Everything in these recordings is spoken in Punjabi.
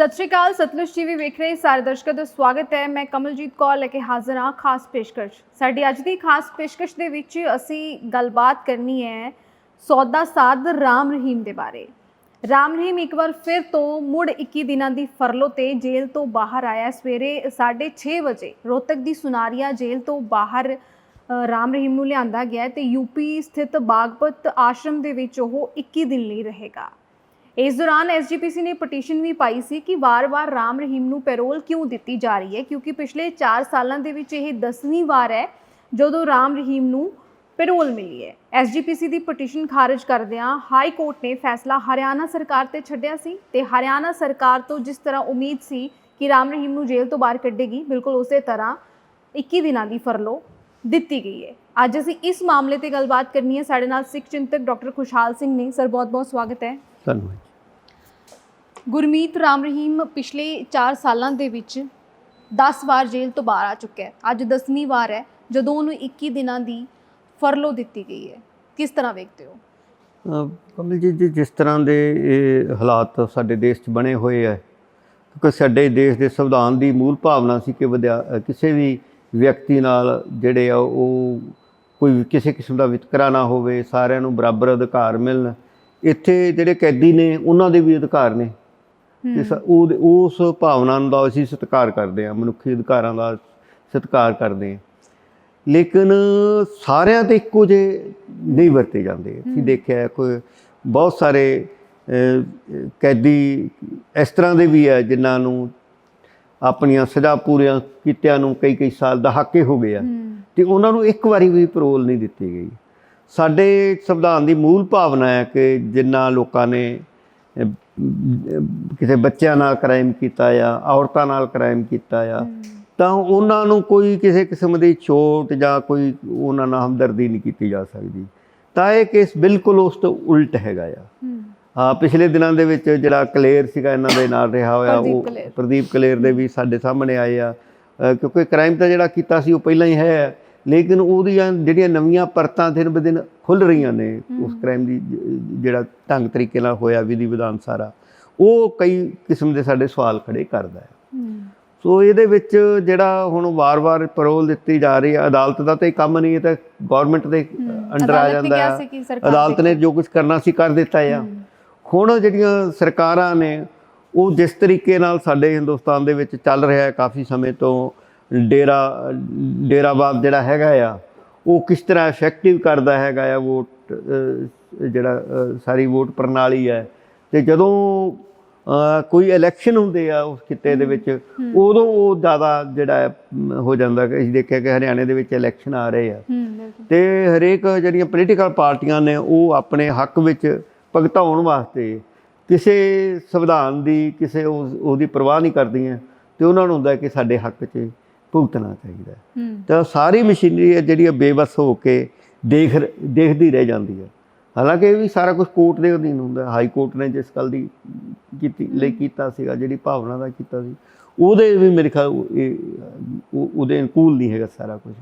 ਸਤਿ ਸ਼੍ਰੀ ਅਕਾਲ, ਸਤਲੁਜ ਟੀਵੀ ਵੇਖ ਰਹੇ ਸਾਰੇ ਦਰਸ਼ਕਾਂ ਦਾ ਸਵਾਗਤ ਹੈ। ਮੈਂ ਕਮਲਜੀਤ ਕੌਰ ਲੈ ਕੇ ਹਾਜ਼ਰ ਹਾਂ ਖਾਸ ਪੇਸ਼ਕਸ਼। ਸਾਡੀ ਅੱਜ ਦੀ ਖਾਸ ਪੇਸ਼ਕਸ਼ ਦੇ ਵਿੱਚ ਅਸੀਂ ਗੱਲਬਾਤ ਕਰਨੀ ਹੈ ਸੌਦਾ ਸਾਧ ਰਾਮ ਰਹੀਮ ਦੇ ਬਾਰੇ। ਰਾਮ ਰਹੀਮ ਇੱਕ ਵਾਰ ਫਿਰ ਤੋਂ ਮੁੜ 21 ਦਿਨਾਂ ਦੀ ਫਰਲੋ ਤੇ ਜੇਲ੍ਹ ਤੋਂ ਬਾਹਰ ਆਇਆ। ਹੈ। ਸਵੇਰੇ 6:30 ਵਜੇ ਰੋਹਤਕ ਦੀ ਸੁਨਾਰੀਆ ਜੇਲ੍ਹ ਤੋਂ ਬਾਹਰ ਰਾਮ ਰਹੀਮ ਨੂੰ ਲਿਆਂਦਾ ਗਿਆ ਹੈ ਤੇ ਯੂਪੀ ਸਥਿਤ ਬਾਗਪਤ ਆਸ਼ਰਮ ਦੇ ਵਿੱਚ ਉਹ 21 ਦਿਨ ਲਈ ਰਹੇਗਾ। ਇਸ ਦੌਰਾਨ ਐਸਜੀਪੀਸੀ ਨੇ ਪਟੀਸ਼ਨ ਵੀ ਪਾਈ ਸੀ ਕਿ ਵਾਰ-ਵਾਰ ਰਾਮ ਰਹੀਮ ਨੂੰ ਪੈਰੋਲ ਕਿਉਂ ਦਿੱਤੀ ਜਾ ਰਹੀ ਹੈ, ਕਿਉਂਕਿ ਪਿਛਲੇ 4 ਸਾਲਾਂ ਦੇ ਵਿੱਚ ਇਹ 10ਵੀਂ ਵਾਰ ਹੈ ਜਦੋਂ ਰਾਮ ਰਹੀਮ ਨੂੰ ਪੈਰੋਲ ਮਿਲੀ ਹੈ। ਐਸਜੀਪੀਸੀ ਦੀ ਪਟੀਸ਼ਨ ਖਾਰਜ ਕਰਦਿਆਂ ਹਾਈ ਕੋਰਟ ਨੇ ਫੈਸਲਾ ਹਰਿਆਣਾ ਸਰਕਾਰ ਤੇ ਛੱਡਿਆ ਸੀ ਤੇ ਹਰਿਆਣਾ ਸਰਕਾਰ ਤੋਂ ਜਿਸ ਤਰ੍ਹਾਂ ਉਮੀਦ ਸੀ ਕਿ ਰਾਮ ਰਹੀਮ ਨੂੰ ਜੇਲ੍ਹ ਤੋਂ ਬਾਹਰ ਕੱਢੇਗੀ, ਬਿਲਕੁਲ ਉਸੇ ਤਰ੍ਹਾਂ 21 ਦਿਨਾਂ ਦੀ ਫਰਲੋ ਦਿੱਤੀ ਗਈ ਹੈ। ਅੱਜ ਅਸੀਂ ਇਸ ਮਾਮਲੇ ਤੇ ਗੱਲਬਾਤ ਕਰਨੀ ਹੈ। ਸਾਡੇ ਨਾਲ ਸਿੱਖ ਚਿੰਤਕ ਡਾਕਟਰ ਖੁਸ਼ਹਾਲ ਸਿੰਘ ਨੇ। ਸਰ, ਬਹੁਤ-ਬਹੁਤ ਸਵਾਗਤ ਹੈ। ਧੰਨਵਾਦ ਗੁਰਮੀਤ ਰਾਮ ਰਹੀਮ ਪਿਛਲੇ 4 ਸਾਲਾਂ ਦੇ ਵਿੱਚ 10 ਵਾਰ ਜੇਲ੍ਹ ਤੋਂ ਬਾਹਰ ਆ ਚੁੱਕਾ ਹੈ। ਅੱਜ 10ਵੀਂ ਵਾਰ ਹੈ ਜਦੋਂ ਉਹਨੂੰ 21 ਦਿਨਾਂ ਦੀ ਫਰਲੋ ਦਿੱਤੀ ਗਈ ਹੈ। ਕਿਸ ਤਰ੍ਹਾਂ ਵੇਖਦੇ ਹੋ? ਕਮਲ ਜੀ ਜੀ ਜਿਸ ਤਰ੍ਹਾਂ ਦੇ ਇਹ ਹਾਲਾਤ ਸਾਡੇ ਦੇਸ਼ 'ਚ ਬਣੇ ਹੋਏ ਆ ਕਿਉਂਕਿ ਸਾਡੇ ਦੇਸ਼ ਦੇ ਸੰਵਿਧਾਨ ਦੀ ਮੂਲ ਭਾਵਨਾ ਸੀ ਕਿ ਕਿਸੇ ਵੀ ਵਿਅਕਤੀ ਨਾਲ ਜਿਹੜੇ ਆ ਉਹ ਕੋਈ ਕਿਸੇ ਕਿਸਮ ਦਾ ਵਿਤਕਰਾ ਨਾ ਹੋਵੇ ਸਾਰਿਆਂ ਨੂੰ ਬਰਾਬਰ ਅਧਿਕਾਰ ਮਿਲਣ ਇੱਥੇ ਜਿਹੜੇ ਕੈਦੀ ਨੇ ਉਹਨਾਂ ਦੇ ਵੀ ਅਧਿਕਾਰ ਨੇ। ਤੇ ਸ- ਉਹ ਉਸ ਭਾਵਨਾ ਨੂੰ ਦਾ ਅਸੀਂ ਸਤਿਕਾਰ ਕਰਦੇ ਹਾਂ ਮਨੁੱਖੀ ਅਧਿਕਾਰਾਂ ਦਾ ਸਤਿਕਾਰ ਕਰਦੇ ਹਾਂ। ਲੇਕਿਨ ਸਾਰਿਆਂ ਤੇ ਇੱਕੋ ਜਿਹੇ ਨਹੀਂ ਵਰਤੇ ਜਾਂਦੇ। ਅਸੀਂ ਦੇਖਿਆ ਕੋਈ ਬਹੁਤ ਸਾਰੇ ਕੈਦੀ ਇਸ ਤਰ੍ਹਾਂ ਦੇ ਵੀ ਹੈ ਜਿਨ੍ਹਾਂ ਨੂੰ ਆਪਣੀਆਂ ਸਜ਼ਾ ਪੂਰੀਆਂ ਕੀਤਿਆਂ ਨੂੰ ਕਈ ਕਈ ਸਾਲ ਦਾ ਹੱਕੇ ਹੋ। ਗਿਆ ਤੇ ਉਹਨਾਂ ਨੂੰ ਇੱਕ ਵਾਰੀ ਵੀ ਪਰੋਲ ਨਹੀਂ ਦਿੱਤੀ ਗਈ। ਸਾਡੇ ਸੰਵਿਧਾਨ ਦੀ ਮੂਲ ਭਾਵਨਾ ਹੈ ਕਿ ਜਿਨ੍ਹਾਂ ਲੋਕਾਂ ਨੇ ਕਿਸੇ ਬੱਚਿਆਂ ਨਾਲ ਕ੍ਰਾਈਮ ਕੀਤਾ ਆ ਔਰਤਾਂ ਨਾਲ ਕ੍ਰਾਈਮ ਕੀਤਾ ਆ ਤਾਂ ਉਹਨਾਂ ਨੂੰ ਕੋਈ ਕਿਸੇ ਕਿਸਮ ਦੀ ਛੋਟ ਜਾਂ ਕੋਈ ਉਹਨਾਂ ਨਾਲ ਹਮਦਰਦੀ ਨਹੀਂ ਕੀਤੀ ਜਾ ਸਕਦੀ। ਤਾਂ ਇਹ ਕੇਸ ਬਿਲਕੁਲ ਉਸ ਤੋਂ ਉਲਟ ਹੈਗਾ ਆ। ਹਾਂ ਪਿਛਲੇ ਦਿਨਾਂ ਦੇ ਵਿੱਚ ਜਿਹੜਾ ਕਲੇਰ ਸੀਗਾ ਇਹਨਾਂ ਦੇ ਨਾਲ ਰਿਹਾ ਹੋਇਆ ਉਹ। ਪ੍ਰਦੀਪ ਕਲੇਰ। ਦੇ ਵੀ ਸਾਡੇ ਸਾਹਮਣੇ ਆਏ ਆ। ਕਿਉਂਕਿ ਕ੍ਰਾਈਮ ਤਾਂ ਜਿਹੜਾ ਕੀਤਾ ਸੀ ਉਹ ਪਹਿਲਾਂ ਹੀ ਹੈ। ਲੇਕਿਨ ਉਹਦੀਆਂ ਜਿਹੜੀਆਂ ਨਵੀਆਂ ਪਰਤਾਂ ਦਿਨ ਬ ਦਿਨ ਖੁੱਲ ਰਹੀਆਂ ਨੇ ਉਸ ਕ੍ਰਾਈਮ ਦੀ ਜਿਹੜਾ ਢੰਗ ਤਰੀਕੇ ਨਾਲ ਹੋਇਆ ਵਿਧੀ ਵਿਧਾਨ ਸਾਰਾ ਉਹ ਕਈ ਕਿਸਮ ਦੇ ਸਾਡੇ ਸਵਾਲ ਖੜੇ ਕਰਦਾ ਹੈ। ਸੋ ਇਹਦੇ ਵਿੱਚ ਜਿਹੜਾ ਹੁਣ ਵਾਰ-ਵਾਰ ਪਰੋਲ ਦਿੱਤੀ ਜਾ ਰਹੀ ਹੈ ਅਦਾਲਤ ਦਾ ਤਾਂ ਇਹ ਕੰਮ ਨਹੀਂ ਇਹ ਤਾਂ ਗਵਰਨਮੈਂਟ ਦੇ ਅੰਡਰ ਆ ਜਾਂਦਾ ਹੈ। ਅਦਾਲਤ ਨੇ ਜੋ ਕੁਝ ਕਰਨਾ ਸੀ ਕਰ ਦਿੱਤਾ ਆ। ਹੁਣ ਜਿਹੜੀਆਂ ਸਰਕਾਰਾਂ ਨੇ ਉਹ ਜਿਸ ਤਰੀਕੇ ਨਾਲ ਸਾਡੇ ਹਿੰਦੁਸਤਾਨ ਦੇ ਵਿੱਚ ਚੱਲ ਰਿਹਾ ਹੈ ਕਾਫੀ ਸਮੇਂ ਤੋਂ ਡੇਰਾ ਡੇਰਾਵਾਦ ਜਿਹੜਾ ਹੈਗਾ ਆ ਉਹ ਕਿਸ ਤਰ੍ਹਾਂ ਇਫੈਕਟਿਵ ਕਰਦਾ ਹੈਗਾ ਆ ਵੋਟ ਜਿਹੜਾ ਸਾਰੀ ਵੋਟ ਪ੍ਰਣਾਲੀ ਹੈ। ਤੇ ਜਦੋਂ ਕੋਈ ਇਲੈਕਸ਼ਨ ਹੁੰਦੇ ਆ ਉਸ ਕਿੱਤੇ ਦੇ ਵਿੱਚ ਉਦੋਂ ਉਹ ਜ਼ਿਆਦਾ ਜਿਹੜਾ ਹੈ, ਜਾਂਦਾ ਕਿ ਅਸੀਂ ਦੇਖਿਆ ਕਿ ਹਰਿਆਣੇ ਦੇ ਵਿੱਚ ਇਲੈਕਸ਼ਨ ਆ ਰਹੇ ਆ। ਤੇ ਹਰੇਕ ਜਿਹੜੀਆਂ ਪੋਲੀਟੀਕਲ ਪਾਰਟੀਆਂ ਨੇ ਉਹ ਆਪਣੇ ਹੱਕ ਵਿੱਚ ਭਗਤਾਉਣ ਵਾਸਤੇ ਕਿਸੇ ਸੰਵਿਧਾਨ ਦੀ ਕਿਸੇ ਉਹਦੀ ਪਰਵਾਹ ਨਹੀਂ ਕਰਦੀਆਂ। ਤੇ ਉਹਨਾਂ ਨੂੰ ਹੁੰਦਾ ਕਿ ਸਾਡੇ ਹੱਕ 'ਚ ਭੁਗਤਣਾ ਚਾਹੀਦਾ ਤਾਂ ਸਾਰੀ ਮਸ਼ੀਨਰੀ ਹੈ ਜਿਹੜੀ ਬੇਵਸ ਹੋ ਕੇ ਦੇਖ ਦੇਖਦੀ ਰਹਿ ਜਾਂਦੀ ਹੈ। ਹਾਲਾਂਕਿ ਇਹ ਵੀ ਸਾਰਾ ਕੁਝ ਕੋਰਟ ਦੇ ਅਧੀਨ ਹੁੰਦਾ ਹੈ। ਹਾਈ ਕੋਰਟ ਨੇ ਜਿਸ ਗੱਲ ਦੀ ਕੀਤੀ ਲਈ ਕੀਤਾ ਸੀਗਾ ਜਿਹੜੀ ਭਾਵਨਾ ਦਾ ਕੀਤਾ ਸੀ ਉਹਦੇ ਵੀ ਮੇਰੇ ਖਿਆਲ ਉਹਦੇ ਅਨੁਕੂਲ ਨਹੀਂ ਹੈਗਾ ਸਾਰਾ ਕੁਝ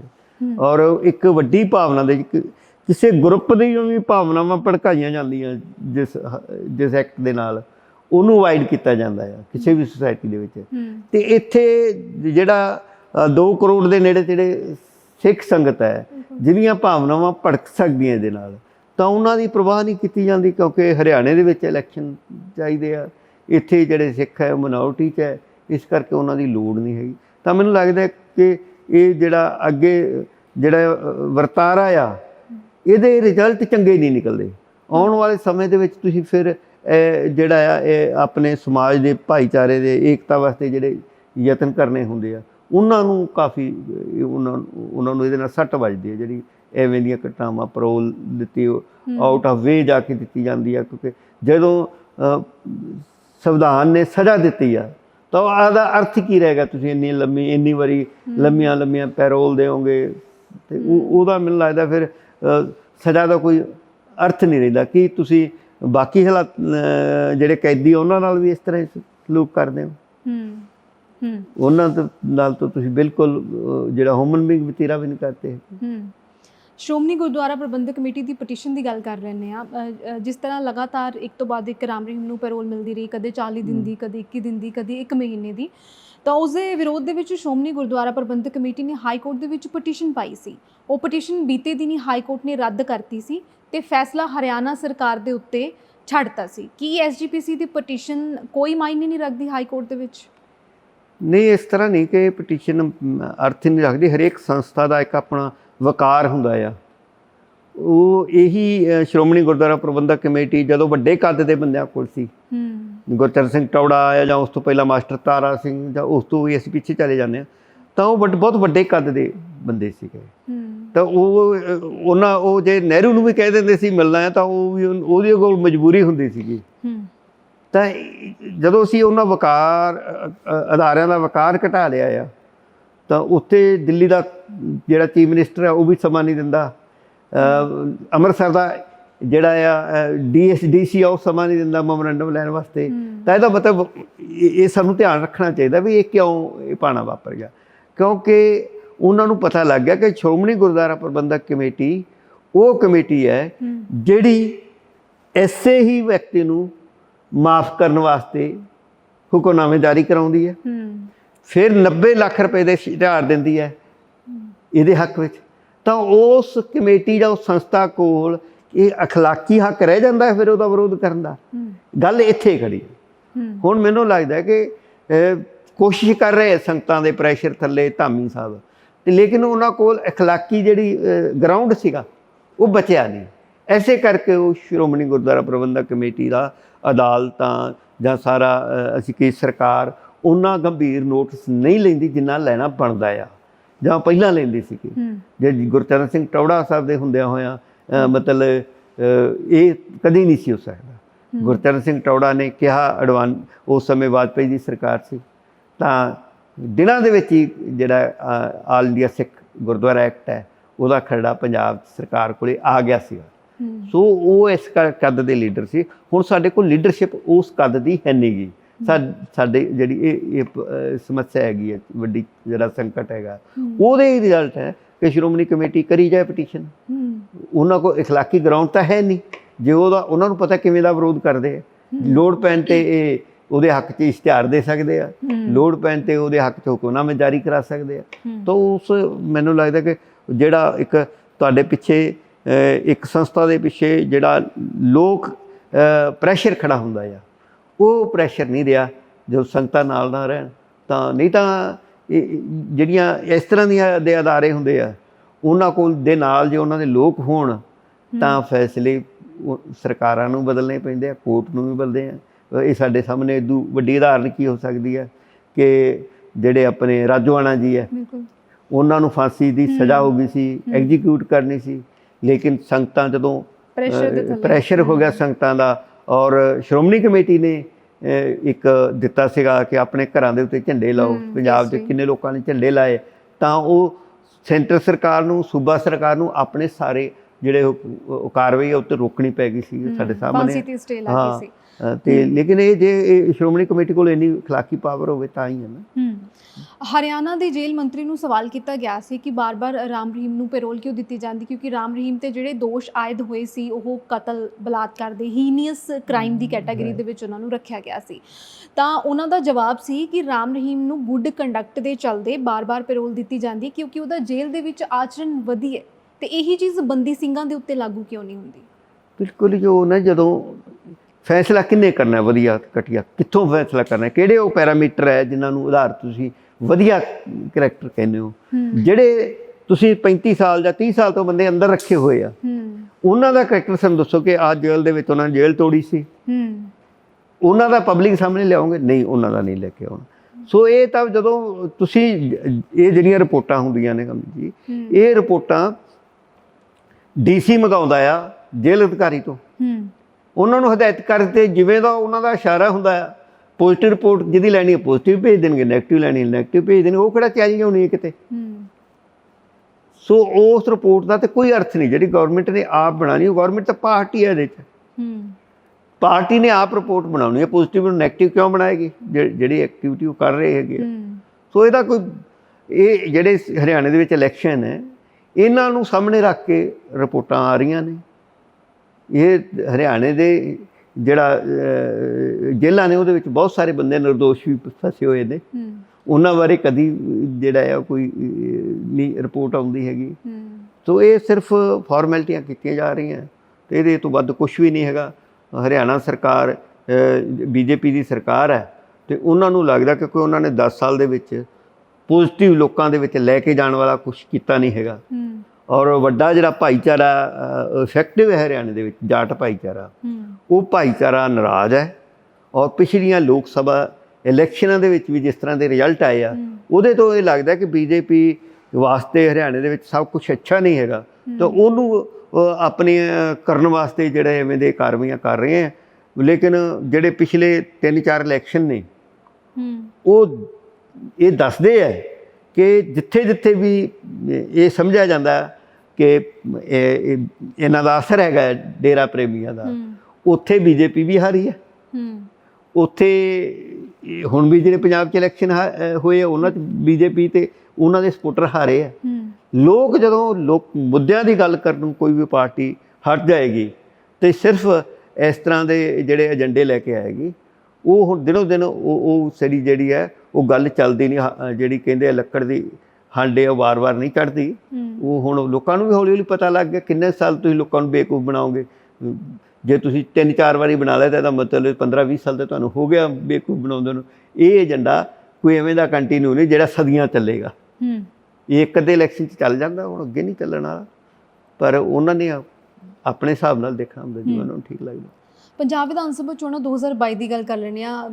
ਔਰ ਇੱਕ ਵੱਡੀ ਭਾਵਨਾ ਦੇ ਕਿਸੇ ਗਰੁੱਪ ਦੀ ਵੀ ਭਾਵਨਾਵਾਂ ਭੜਕਾਈਆਂ ਜਾਂਦੀਆਂ ਜਿਸ ਜਿਸ ਐਕਟ ਦੇ ਨਾਲ ਉਹਨੂੰ ਅਵਾਇਡ ਕੀਤਾ ਜਾਂਦਾ ਹੈ ਕਿਸੇ ਵੀ ਸੁਸਾਇਟੀ ਦੇ ਵਿੱਚ। ਤੇ ਇੱਥੇ ਜਿਹੜਾ 2 ਕਰੋੜ ਦੇ ਨੇੜੇ ਤੇੜੇ ਸਿੱਖ ਸੰਗਤ ਹੈ ਜਿਹਦੀਆਂ ਭਾਵਨਾਵਾਂ ਭੜਕ ਸਕਦੀਆਂ ਇਹਦੇ ਨਾਲ। ਤਾਂ ਉਹਨਾਂ ਦੀ ਪ੍ਰਵਾਹ ਨਹੀਂ ਕੀਤੀ ਜਾਂਦੀ ਕਿਉਂਕਿ ਹਰਿਆਣੇ ਦੇ ਵਿੱਚ ਇਲੈਕਸ਼ਨ ਚਾਹੀਦੇ ਆ। ਇੱਥੇ ਜਿਹੜੇ ਸਿੱਖ ਹੈ ਮਿਨੋਰਟੀ 'ਚ ਹੈ ਇਸ ਕਰਕੇ ਉਹਨਾਂ ਦੀ ਲੋੜ ਨਹੀਂ ਹੈਗੀ। ਤਾਂ ਮੈਨੂੰ ਲੱਗਦਾ ਹੈ ਕਿ ਇਹ ਜਿਹੜਾ ਅੱਗੇ ਜਿਹੜਾ ਵਰਤਾਰਾ ਆ ਇਹਦੇ ਰਿਜ਼ਲਟ ਚੰਗੇ ਨਹੀਂ ਨਿਕਲਦੇ। ਆਉਣ ਵਾਲੇ ਸਮੇਂ ਦੇ ਵਿੱਚ ਤੁਸੀਂ ਫਿਰ ਜਿਹੜਾ ਆ ਇਹ ਆਪਣੇ ਸਮਾਜ ਦੇ ਭਾਈਚਾਰੇ ਦੇ ਏਕਤਾ ਵਾਸਤੇ ਜਿਹੜੇ ਯਤਨ ਕਰਨੇ ਹੁੰਦੇ ਆ ਉਹਨਾਂ ਨੂੰ ਕਾਫੀ ਉਹਨਾਂ ਉਹਨਾਂ ਨੂੰ ਇਹਦੇ ਨਾਲ ਸੱਟ ਵੱਜਦੀ ਹੈ ਜਿਹੜੀ ਐਵੇਂ ਦੀਆਂ ਘਟਨਾਵਾਂ ਪਰੋਲ ਦਿੱਤੀ ਆਊਟ ਆਫ ਵੇ ਜਾ ਕੇ ਦਿੱਤੀ ਜਾਂਦੀ ਆ ਕਿਉਂਕਿ ਜਦੋਂ ਸੰਵਿਧਾਨ ਨੇ ਸਜ਼ਾ ਦਿੱਤੀ ਆ ਤਾਂ ਆਦਾ ਅਰਥ ਕੀ ਰਹੇਗਾ ਤੁਸੀਂ ਇੰਨੀ ਲੰਮੀ ਇੰਨੀ ਵਾਰੀ ਲੰਮੀਆਂ ਲੰਮੀਆਂ ਪੈਰੋਲ ਦੇਵੋਗੇ ਤੇ ਉਹ- ਉਹਦਾ ਮੈਨੂੰ ਲੱਗਦਾ ਫਿਰ ਸਜ਼ਾ ਦਾ ਕੋਈ ਅਰਥ ਨਹੀਂ ਰਹਿੰਦਾ। ਕਿ ਤੁਸੀਂ ਬਾਕੀ ਹਾਲਾਤ ਜਿਹੜੇ ਕੈਦੀ ਉਹਨਾਂ ਨਾਲ ਵੀ ਇਸ ਤਰ੍ਹਾਂ ਹੀ ਸਲੂਕ ਕਰਦੇ ਹੋ ਹੂੰ? ਹੂੰ। ਉਹਨਾਂ ਤੋਂ- ਨਾਲ ਤਾਂ ਤੁਸੀਂ ਬਿਲਕੁਲ ਜਿਹੜਾ ਹਿਊਮਨ ਬੀਇੰਗ ਵਤੀਰਾ ਵੀ ਨਹੀਂ ਕਰਦੇ। ਹੂੰ। ਸ਼੍ਰੋਮਣੀ ਗੁਰਦੁਆਰਾ ਪ੍ਰਬੰਧਕ ਕਮੇਟੀ ਦੀ ਪਟੀਸ਼ਨ ਦੀ ਗੱਲ ਕਰ ਰਹੇ ਆ ਜਿਸ ਤਰ੍ਹਾਂ ਲਗਾਤਾਰ ਇੱਕ ਤੋਂ ਬਾਅਦ ਇੱਕ ਰਾਮ ਰਹੀਮ ਨੂੰ ਪੈਰੋਲ ਮਿਲਦੀ ਰਹੀ ਕਦੇ 40 ਦਿਨ ਦੀ ਕਦੇ 21 ਦਿਨ ਦੀ ਕਦੇ 1 ਮਹੀਨੇ ਦੀ ਤਾਂ ਉਸ ਦੇ ਵਿਰੋਧ ਦੇ ਵਿੱਚ ਸ਼੍ਰੋਮਣੀ ਗੁਰਦੁਆਰਾ ਪ੍ਰਬੰਧਕ ਕਮੇਟੀ ਨੇ ਹਾਈ ਕੋਰਟ ਦੇ ਵਿੱਚ ਪਟੀਸ਼ਨ ਪਾਈ ਸੀ। ਉਹ ਪਟੀਸ਼ਨ ਬੀਤੇ ਦਿਨੀ ਹਾਈ ਕੋਰਟ ਨੇ ਰੱਦ ਕਰਤੀ ਸੀ ਤੇ ਫੈਸਲਾ ਹਰਿਆਣਾ ਸਰਕਾਰ ਦੇ ਉੱਤੇ ਛੱਡਤਾ ਸੀ। ਕੀ ਐਸਜੀਪੀਸੀ ਦੀ ਪਟੀਸ਼ਨ ਕੋਈ ਮਾਇਨੇ ਨਹੀਂ ਰੱਖਦੀ ਹਾਈ ਕੋਰਟ ਦੇ ਵਿੱਚ? ਨਹੀਂ ਇਸ ਤਰ੍ਹਾਂ ਨਹੀਂ ਕਿ ਪਟੀਸ਼ਨ ਅਰਥ ਨਹੀਂ ਰੱਖਦੀ। ਹਰੇਕ ਸੰਸਥਾ ਦਾ ਇੱਕ ਆਪਣਾ ਵਕਾਰ ਹੁੰਦਾ ਆ। ਉਹ ਇਹੀ ਸ਼੍ਰੋਮਣੀ ਗੁਰਦੁਆਰਾ ਪ੍ਰਬੰਧਕ ਕਮੇਟੀ ਜਦੋਂ ਵੱਡੇ ਕੱਦ ਦੇ ਬੰਦਿਆਂ ਕੋਲ ਸੀ ਹੂੰ। ਗੁਰਚਰਨ ਸਿੰਘ ਟੌੜਾ ਆਇਆ ਜਾਂ ਉਸ ਤੋਂ ਪਹਿਲਾਂ ਮਾਸਟਰ ਤਾਰਾ ਸਿੰਘ ਜਾਂ ਉਸ ਤੋਂ ਵੀ ਅਸੀਂ ਪਿੱਛੇ ਚਲੇ ਜਾਂਦੇ ਹਾਂ ਤਾਂ ਉਹ ਬਹੁਤ ਵੱਡੇ ਕੱਦ ਦੇ ਬੰਦੇ ਸੀਗੇ। ਹੂੰ। ਤਾਂ ਉਹ ਉਹਨਾਂ ਉਹ ਜੇ ਨਹਿਰੂ ਨੂੰ ਵੀ ਕਹਿ ਦਿੰਦੇ ਸੀ ਮਿਲਣਾ ਹੈ ਤਾਂ ਉਹ ਵੀ ਉਹਦੇ ਕੋਲ ਮਜਬੂਰੀ ਹੁੰਦੀ ਸੀਗੀ। ਹੂੰ। ਤਾਂ ਜਦੋਂ ਅਸੀਂ ਉਹਨਾਂ ਵਕਾਰ ਅਦਾਰਿਆਂ ਦਾ ਵਕਾਰ ਘਟਾ ਲਿਆ ਆ ਤਾਂ ਉੱਥੇ ਦਿੱਲੀ ਦਾ ਜਿਹੜਾ ਚੀਫ ਮਿਨਿਸਟਰ ਹੈ ਉਹ ਵੀ ਸਮਾਂ ਨਹੀਂ ਦਿੰਦਾ। ਅੰਮ੍ਰਿਤਸਰ ਦਾ ਜਿਹੜਾ ਆ ਡੀਐਸਡੀਸੀ ਉਹ ਸਮਾਂ ਨਹੀਂ ਦਿੰਦਾ ਮੈਮੋਰੈਂਡਮ ਲੈਣ ਵਾਸਤੇ। ਤਾਂ ਇਹਦਾ ਮਤਲਬ ਇਹ ਸਾਨੂੰ ਧਿਆਨ ਰੱਖਣਾ ਚਾਹੀਦਾ ਵੀ ਇਹ ਕਿਉਂ ਇਹ ਪਾਣਾ ਵਾਪਰ ਗਿਆ। ਕਿਉਂਕਿ ਉਹਨਾਂ ਨੂੰ ਪਤਾ ਲੱਗ ਗਿਆ ਕਿ ਸ਼੍ਰੋਮਣੀ ਗੁਰਦੁਆਰਾ ਪ੍ਰਬੰਧਕ ਕਮੇਟੀ ਉਹ ਕਮੇਟੀ ਹੂੰ। ਜਿਹੜੀ ਐਸੇ ਹੀ ਵਿਅਕਤੀ ਨੂੰ ਮਾਫ ਕਰਨ ਵਾਸਤੇ ਹੁਕਮਨਾਮੇ ਜਾਰੀ ਕਰਾਉਂਦੀ ਹੈ ਹੂੰ ਫਿਰ 90 ਲੱਖ ਰੁਪਏ ਦੇ ਇਸ਼ਤਿਹਾਰ ਦਿੰਦੀ ਹੈ ਇਹਦੇ ਹੱਕ ਵਿੱਚ ਤਾਂ ਉਸ ਕਮੇਟੀ ਜਾਂ ਉਸ ਸੰਸਥਾ ਕੋਲ ਇਹ اخلاقی ਹੱਕ ਰਹਿ ਜਾਂਦਾ ਹੈ ਫਿਰ ਉਹਦਾ ਵਿਰੋਧ ਕਰਨ ਦਾ ਹੂੰ ਗੱਲ ਇੱਥੇ ਖੜੀ ਹੈ ਹੂੰ ਹੁਣ ਮੈਨੂੰ ਲੱਗਦਾ ਹੈ ਕਿ ਅਹ, ਕੋਸ਼ਿਸ਼ ਕਰ ਰਹੇ ਆ ਸੰਗਤਾਂ ਦੇ ਪ੍ਰੈਸ਼ਰ ਥੱਲੇ ਧਾਮੀ ਸਾਹਿਬ ਤੇ ਲੇਕਿਨ ਉਹਨਾਂ ਕੋਲ اخلاقی ਜਿਹੜੀ ਗਰਾਊਂਡ ਸੀਗਾ ਉਹ ਬਚਿਆ ਨਹੀਂ ਐਸੇ ਕਰਕੇ ਉਹ ਸ਼੍ਰੋਮਣੀ ਗੁਰਦੁਆਰਾ ਪ੍ਰਬੰਧਕ ਕਮੇਟੀ ਦਾ ਅਦਾਲਤਾਂ ਜਾਂ ਸਾਰਾ ਅਸੀਂ ਕੀ ਸਰਕਾਰ ਉਹਨਾਂ ਗੰਭੀਰ ਨੋਟਿਸ ਨਹੀਂ ਲੈਂਦੀ ਜਿੰਨਾ ਲੈਣਾ ਬਣਦਾ ਆ। ਜਾਂ ਪਹਿਲਾਂ ਲੈਂਦੀ ਸੀਗੀ। ਹੂੰ। ਜੇ ਗੁਰਚਰਨ ਸਿੰਘ ਟੌੜਾ ਸਾਹਿਬ ਦੇ ਹੁੰਦਿਆਂ ਹੋਇਆਂ ਮਤਲਬ ਇਹ ਕਦੀ ਨਹੀਂ ਸੀ ਹੋ। ਸਕਦਾ ਗੁਰਚਰਨ ਸਿੰਘ ਟੌੜਾ ਨੇ ਕਿਹਾ ਅਡਵਾਨ ਉਸ ਸਮੇਂ ਵਾਜਪੇਈ ਦੀ ਸਰਕਾਰ ਸੀ। ਤਾਂ ਦਿਨਾਂ ਦੇ ਵਿੱਚ ਹੀ ਜਿਹੜਾ all India Sikh Gurdwara act ਹੈ ਉਹਦਾ ਖਰੜਾ ਪੰਜਾਬ ਸਰਕਾਰ ਕੋਲੇ ਆ ਗਿਆ ਸੀ। ਸੋ ਉਹ ਇਸ ਕ- ਕੱਦ ਦੇ ਲੀਡਰ ਸੀ ਹੁਣ ਸਾਡੇ ਕੋਲ ਲੀਡਰਸ਼ਿਪ ਉਸ ਕੱਦ ਦੀ ਹੈ ਨਹੀਂਗੀ ਸਾਡੇ ਜਿਹੜੀ ਇਹ ਇਹ ਪ- ਅਹ ਸਮੱਸਿਆ ਹੈਗੀ ਹੈ ਵੱਡੀ ਜਿਹੜਾ ਸੰਕਟ ਹੈਗਾ ਹੂੰ। ਉਹਦੇ ਹੀ ਰਿਜ਼ਲਟ ਹੈ ਕਿ ਸ਼੍ਰੋਮਣੀ ਕਮੇਟੀ ਕਰੀ ਜਾਏ ਪਟੀਸ਼ਨ ਹੂੰ ਉਹਨਾਂ ਕੋਲ اخلاقی ਗਰਾਊਂਡ ਤਾਂ ਹੈ ਨਹੀਂ ਜੇ ਉਹਦਾ ਉਹਨਾਂ ਨੂੰ ਪਤਾ ਕਿਵੇਂ ਦਾ ਵਿਰੋਧ ਕਰਦੇ ਆ ਲੋੜ ਪੈਣ ਤੇ ਇਹ ਉਹਦੇ ਹੱਕ 'ਚ ਇਸ਼ਤਿਹਾਰ ਦੇ ਸਕਦੇ ਆ ਹੂੰ। ਲੋੜ ਪੈਣ ਤੇ ਉਹਦੇ ਹੱਕ 'ਚ ਹੁਕਮਨਾਮੇ ਜਾਰੀ ਕਰਾ ਸਕਦੇ ਆ ਹੂੰ। ਤਾਂ ਉਸ ਮੈਨੂੰ ਲੱਗਦਾ ਕਿ ਜਿਹੜਾ ਇੱਕ ਤੁਹਾਡੇ ਪਿੱਛੇ ਅਹ, ਇੱਕ ਸੰਸਥਾ ਦੇ ਪਿੱਛੇ ਜਿਹੜਾ ਲੋਕ ਪ੍ਰੈਸ਼ਰ ਖੜਾ ਹੁੰਦਾ ਆ ਉਹ ਪ੍ਰੈਸ਼ਰ ਨਹੀਂ ਰਿਹਾ ਜੋ ਸੰਗਤਾਂ ਨਾਲ ਨਾ ਰਹਿਣ ਤਾਂ ਨਹੀਂ ਤਾਂ ਜਿਹੜੀਆਂ ਇਸ ਤਰ੍ਹਾਂ ਦੀਆਂ ਦੇ ਅਦਾਰੇ ਹੁੰਦੇ ਆ ਉਹਨਾਂ ਕੋਲ ਦੇ ਨਾਲ ਜੇ ਉਹਨਾਂ ਦੇ ਲੋਕ ਹੋਣ ਤਾਂ ਫੈਸਲੇ ਸਰਕਾਰਾਂ ਨੂੰ ਬਦਲਣੇ ਪੈਂਦੇ ਆ ਕੋਰਟ ਨੂੰ ਵੀ ਬਦਲਦੇ ਆ। ਇਹ ਸਾਡੇ ਸਾਹਮਣੇ ਇਦੂ ਵੱਡੀ ਉਦਾਹਰਨ ਕੀ ਹੋ ਸਕਦੀ ਹੈ ਕਿ ਜਿਹੜੇ ਆਪਣੇ ਰਾਜੋਆਣਾ ਜੀ ਹੈ ਉਹਨਾਂ ਨੂੰ ਫਾਂਸੀ ਦੀ ਸਜ਼ਾ ਹੋ। ਗਈ ਸੀ ਐਗਜ਼ੀਕਿਊਟ ਕਰਨੀ ਸੀ ਲੇਕਿਨ ਸੰਗਤਾਂ ਜਦੋਂ ਪ੍ਰੈਸ਼ਰ ਦੇ ਹੋ ਗਿਆ ਸੰਗਤਾਂ ਦਾ ਔਰ ਸ਼੍ਰੋਮਣੀ ਕਮੇਟੀ ਨੇ ਇੱਕ ਦਿੱਤਾ ਸੀਗਾ ਕਿ ਆਪਣੇ ਘਰਾਂ ਦੇ ਉੱਤੇ ਝੰਡੇ ਲਾਓ ਪੰਜਾਬ ਕੇਸਰੀ। ਕਿੰਨੇ ਲੋਕਾਂ ਨੇ ਝੰਡੇ ਲਾਏ ਤਾਂ ਉਹ ਸੈਂਟਰ ਸਰਕਾਰ ਨੂੰ ਸੂਬਾ ਸਰਕਾਰ ਨੂੰ ਆਪਣੇ ਸਾਰੇ ਜਿਹੜੇ ਉਹ ਕਾਰਵਾਈ ਉਹ ਤੇ ਰੋਕਣੀ ਪੈ ਗਈ ਸੀ ਸਾਡੇ ਸਾਹਮਣੇ। ਫਾਂਸੀ ਤੇ ਸਟੇ ਲਾ ਕੇ ਸੀ। ਤੇ ਲੇਕਿਨ ਇਹ ਜੇ ਸ਼੍ਰੋਮਣੀ ਕਮੇਟੀ ਕੋਲ ਇੰਨੀ ਖਲਾਕੀ ਪਾਵਰ ਹੋਵੇ ਤਾਂ ਹੀ ਹੈ ਨਾ। ਹਰਿਆਣਾ ਦੇ ਜੇਲ੍ਹ ਮੰਤਰੀ ਨੂੰ ਸਵਾਲ ਕੀਤਾ ਗਿਆ ਸੀ ਕਿ ਬਾਰ-ਬਾਰ ਰਾਮ ਰਹੀਮ ਨੂੰ ਪੈਰੋਲ ਕਿਉਂ ਦਿੱਤੀ ਜਾਂਦੀ ਕਿਉਂਕਿ ਰਾਮ ਰਹੀਮ ਤੇ ਜਿਹੜੇ ਦੋਸ਼ ਆਇਦ ਹੋਏ ਸੀ ਉਹ ਕਤਲ ਬਲਾਤਕਾਰ ਦੇ ਹੀਨੀਅਸ ਕ੍ਰਾਈਮ ਦੀ ਕੈਟਾਗਰੀ ਦੇ ਵਿੱਚ ਉਹਨਾਂ ਨੂੰ ਰੱਖਿਆ ਗਿਆ ਸੀ। ਤਾਂ ਉਹਨਾਂ ਦਾ ਜਵਾਬ ਸੀ ਕਿ ਰਾਮ ਰਹੀਮ ਨੂੰ ਗੁੱਡ ਕੰਡਕਟ ਦੇ ਚਲਦੇ ਬਾਰ-ਬਾਰ ਪੈਰੋਲ ਦਿੱਤੀ ਜਾਂਦੀ ਕਿਉਂਕਿ ਉਹਦਾ ਜੇਲ੍ਹ ਦੇ ਵਿੱਚ ਆਚਰਣ ਵਧੀਆ ਤੇ ਇਹੀ ਚੀਜ਼ ਬੰਦੀ ਸਿੰਘਾਂ ਦੇ ਉੱਤੇ ਲਾਗੂ ਕਿਉਂ ਨਹੀਂ ਹੁੰਦੀ? ਬਿਲਕੁਲ ਜੋ ਨਾ ਜਦੋਂ ਫੈਸਲਾ ਕਿੰਨੇ ਕਰਨਾ ਵਧੀਆ ਘਟੀਆ? ਕਿੱਥੋਂ ਫੈਸਲਾ ਕਰਨਾ? ਕਿਹੜੇ ਉਹ ਪੈਰਾਮੀਟਰ ਹੈ ਜਿਨ੍ਹਾਂ ਨੂੰ ਆਧਾਰ ਤੁਸੀਂ ਵਧੀਆ ਕਰੈਕਟਰ ਕਹਿੰਦੇ ਹੋ? ਜਿਹੜੇ ਤੁਸੀਂ 35 ਸਾਲ ਜਾਂ 30 ਸਾਲ ਤੋਂ ਬੰਦੇ ਅੰਦਰ ਰੱਖੇ ਹੋਏ ਆ ਉਹਨਾਂ ਦਾ ਕਰੈਕਟਰ ਸਾਨੂੰ ਦੱਸੋ ਕਿ ਆਹ ਜੇਲ੍ਹ ਦੇ ਵਿੱਚ ਉਹਨਾਂ ਨੇ ਜੇਲ੍ਹ ਤੋੜੀ ਸੀ। ਉਹਨਾਂ ਦਾ ਪਬਲਿਕ ਸਾਹਮਣੇ ਲਿਆਓਗੇ? ਨਹੀਂ ਉਹਨਾਂ ਦਾ ਨਹੀਂ ਲੈ ਕੇ ਆਉਣਾ। ਸੋ ਇਹ ਤਾਂ ਜਦੋਂ ਤੁਸੀਂ ਇਹ ਜਿਹੜੀਆਂ ਰਿਪੋਰਟਾਂ ਹੁੰਦੀਆਂ ਨੇ ਕੰਮ ਜੀ ਇਹ ਰਿਪੋਰਟਾਂ ਡੀਸੀ ਮੰਗਾਉਂਦਾ ਆ ਜੇਲ੍ਹ ਅਧਿਕਾਰੀ ਤੋਂ। ਹੂੰ। ਉਹਨਾਂ ਨੂੰ ਹਦਾਇਤ ਕਰਦੇ ਜਿਵੇਂ ਦਾ ਉਹਨਾਂ ਦਾ ਇਸ਼ਾਰਾ ਹੁੰਦਾ ਆ ਪੋਜ਼ਿਟਿਵ ਰਿਪੋਰਟ ਜਿਹਦੀ ਲੈਣੀ ਹੈ ਪੋਜ਼ਿਟਿਵ ਭੇਜ ਦੇਣਗੇ ਨੈਗੇਟਿਵ ਲੈਣੀ ਹੈ ਨੈਗੇਟਿਵ ਭੇਜ ਦੇਣਗੇ ਉਹ ਕਿਹੜਾ ਚਾਹੀਦੀ ਹੋਣੀ ਹੈ ਕਿਤੇ? ਹੂੰ। ਸੋ ਉਸ ਰਿਪੋਰਟ ਦਾ ਤੇ ਕੋਈ ਅਰਥ ਨਹੀਂ ਜਿਹੜੀ ਗਵਰਨਮੈਂਟ ਨੇ ਆਪ ਬਣਾਣੀ ਉਹ ਗਵਰਨਮੈਂਟ ਤਾਂ ਪਾਰਟੀ ਹੈ ਇਹਦੇ 'ਚ। ਹੂੰ। ਪਾਰਟੀ ਨੇ ਆਪ ਰਿਪੋਰਟ ਬਣਾਉਣੀ ਹੈ ਪੋਜ਼ਿਟਿਵ ਨੂੰ ਨੈਗੇਟਿਵ ਕਿਉਂ ਬਣਾਏਗੀ? ਜਿਹ- ਜਿਹੜੀ ਐਕਟੀਵਿਟੀ ਉਹ ਕਰ ਰਹੇ ਹੈਗੇ ਸੋ ਇਹਦਾ ਕੋਈ ਇਹ ਜਿਹੜੇ ਹਰਿਆਣੇ ਦੇ ਵਿੱਚ ਇਲੈਕਸ਼ਨ ਹੈ ਇਹਨਾਂ ਨੂੰ ਸਾਹਮਣੇ ਰੱਖ ਕੇ ਰਿਪੋਰਟਾਂ ਆ ਰਹੀਆਂ ਨੇ। ਇਹ ਹਰਿਆਣੇ ਦੇ ਜਿਹੜਾ ਜੇਲ੍ਹਾਂ ਨੇ ਉਹਦੇ ਵਿੱਚ ਬਹੁਤ ਸਾਰੇ ਬੰਦੇ ਨਿਰਦੋਸ਼ ਵੀ ਫਸੇ ਹੋਏ ਨੇ। ਹੂੰ। ਉਹਨਾਂ ਬਾਰੇ ਕਦੀ ਜਿਹੜਾ ਆ ਕੋਈ ਨਹੀਂ ਰਿਪੋਰਟ ਆਉਂਦੀ ਹੈਗੀ। ਹੂੰ। ਸੋ ਇਹ ਸਿਰਫ ਫਾਰਮੈਲਿਟੀਆਂ ਕੀਤੀਆਂ ਜਾ ਰਹੀਆਂ। ਤੇ ਇਹਦੇ ਤੋਂ ਵੱਧ ਕੁਝ ਵੀ ਨਹੀਂ ਹੈਗਾ। ਹਰਿਆਣਾ ਸਰਕਾਰ ਬੀਜੇਪੀ ਦੀ ਸਰਕਾਰ ਹੈ। ਤੇ ਉਹਨਾਂ ਨੂੰ ਲੱਗਦਾ ਕਿ ਕੋਈ ਉਹਨਾਂ ਨੇ 10 ਸਾਲ ਦੇ ਵਿੱਚ ਪੋਜ਼ਿਟਿਵ ਲੋਕਾਂ ਦੇ ਵਿੱਚ ਲੈ ਕੇ ਜਾਣ ਵਾਲਾ ਕੁਝ ਕੀਤਾ ਨਹੀਂ ਹੈਗਾ। ਔਰ ਵੱਡਾ ਜਿਹੜਾ ਭਾਈਚਾਰਾ ਇਫੈਕਟਿਵ ਹੈ ਹਰਿਆਣੇ ਦੇ ਵਿੱਚ ਜਾਟ ਭਾਈਚਾਰਾ ਉਹ ਭਾਈਚਾਰਾ ਨਾਰਾਜ਼ ਹੈ। ਔਰ ਪਿਛਲੀਆਂ ਲੋਕ ਸਭਾ ਇਲੈਕਸ਼ਨਾਂ ਦੇ ਵਿੱਚ ਵੀ ਜਿਸ ਤਰ੍ਹਾਂ ਦੇ ਰਿਜ਼ਲਟ ਆਏ ਆ ਉਹਦੇ ਤੋਂ ਇਹ ਲੱਗਦਾ ਕਿ ਬੀਜੇਪੀ ਵਾਸਤੇ ਹਰਿਆਣੇ ਦੇ ਵਿੱਚ ਸਭ ਕੁਝ ਅੱਛਾ ਨਹੀਂ ਹੈਗਾ। ਤਾਂ ਉਹਨੂੰ ਆਪਣੇ ਕਰਨ ਵਾਸਤੇ ਜਿਹੜੇ ਐਵੇਂ ਦੇ ਕਾਰਵਾਈਆਂ ਕਰ ਰਹੇ ਆ। ਲੇਕਿਨ ਜਿਹੜੇ ਪਿਛਲੇ 3-4 ਇਲੈਕਸ਼ਨ ਨੇ ਉਹ ਇਹ ਦੱਸਦੇ ਹੈ ਕਿ ਜਿੱਥੇ ਜਿੱਥੇ ਵੀ ਇਹ ਸਮਝਿਆ ਜਾਂਦਾ ਕਿ ਇਹ- ਇਹ- ਇਹਨਾਂ ਦਾ ਅਸਰ ਹੈਗਾ ਡੇਰਾ ਪ੍ਰੇਮੀਆਂ ਦਾ ਉੱਥੇ ਬੀਜੇਪੀ ਵੀ ਹਾਰੀ ਹੈ। ਹੂੰ। ਉੱਥੇ ਹੁਣ ਵੀ ਜਿਹੜੇ ਪੰਜਾਬ 'ਚ ਇਲੈਕਸ਼ਨ ਹੋਏ ਆ ਉਹਨਾਂ 'ਚ ਬੀਜੇਪੀ ਤੇ ਉਹਨਾਂ ਦੇ ਸਪੋਰਟਰ ਹਾਰੇ ਆ। ਲੋਕ ਜਦੋਂ ਲੋਕ ਮੁੱਦਿਆਂ ਦੀ ਗੱਲ ਕਰਨ ਨੂੰ ਕੋਈ ਵੀ ਪਾਰਟੀ ਹਟ ਜਾਏਗੀ ਤੇ ਸਿਰਫ ਇਸ ਤਰ੍ਹਾਂ ਦੇ ਜਿਹੜੇ ਏਜੰਡੇ ਲੈ ਕੇ ਆਏਗੀ ਉਹ ਹੁਣ ਦਿਨੋ ਦਿਨ ਉਹ ਉਹ ਸੜੀ ਜਿਹੜੀ ਹੈ ਉਹ ਗੱਲ ਚੱਲਦੀ ਨਹੀਂ ਜਿਹੜੀ ਕਹਿੰਦੇ ਲੱਕੜ ਦੀ ਹਾਂਡੇ ਉਹ ਵਾਰ-ਵਾਰ ਨਹੀਂ ਕੱਢਦੀ ਹੂੰ। ਉਹ ਹੁਣ ਲੋਕਾਂ ਨੂੰ ਵੀ ਹੌਲੀ ਹੌਲੀ ਪਤਾ ਲੱਗ ਗਿਆ ਕਿੰਨੇ ਸਾਲ ਤੁਸੀਂ ਲੋਕਾਂ ਨੂੰ ਬੇਵਕੂਫ ਬਣਾਓਗੇ। ਜੇ ਤੁਸੀਂ ਤਿੰਨ ਚਾਰ ਵਾਰੀ ਬਣਾ ਲਿਆ ਤਾਂ ਇਹਦਾ ਮਤਲਬ 15 20 ਸਾਲ ਤੇ ਤੁਹਾਨੂੰ ਹੋ ਗਿਆ ਬੇਵਕੂਫ ਬਣਾਉਂਦੇ ਨੂੰ। ਇਹ ਏਜੰਡਾ ਕੋਈ ਐਵੇਂ ਦਾ ਕੰਟੀਨਿਊ ਨਹੀਂ ਜਿਹੜਾ ਸਦੀਆਂ ਚੱਲੇਗਾ। ਹੂੰ। ਇਹ ਇੱਕ ਅੱਧੇ ਇਲੈਕਸ਼ਨ 'ਚ ਚੱਲ ਜਾਂਦਾ ਹੁਣ ਅੱਗੇ ਨਹੀਂ ਚੱਲਣ ਵਾਲਾ। ਪਰ ਉਹਨਾਂ ਨੇ ਆਪਣੇ ਹਿਸਾਬ ਨਾਲ ਦੇਖਣਾ ਹੁੰਦਾ ਜਿਵੇਂ ਉਹਨਾਂ ਨੂੰ ਠੀਕ ਲੱਗਦਾ। ਪੰਜਾਬ ਵਿਧਾਨ ਸਭਾ ਚੋਣਾਂ 2022 ਦੀ ਗੱਲ ਕਰ ਲੈਂਦੇ ਆ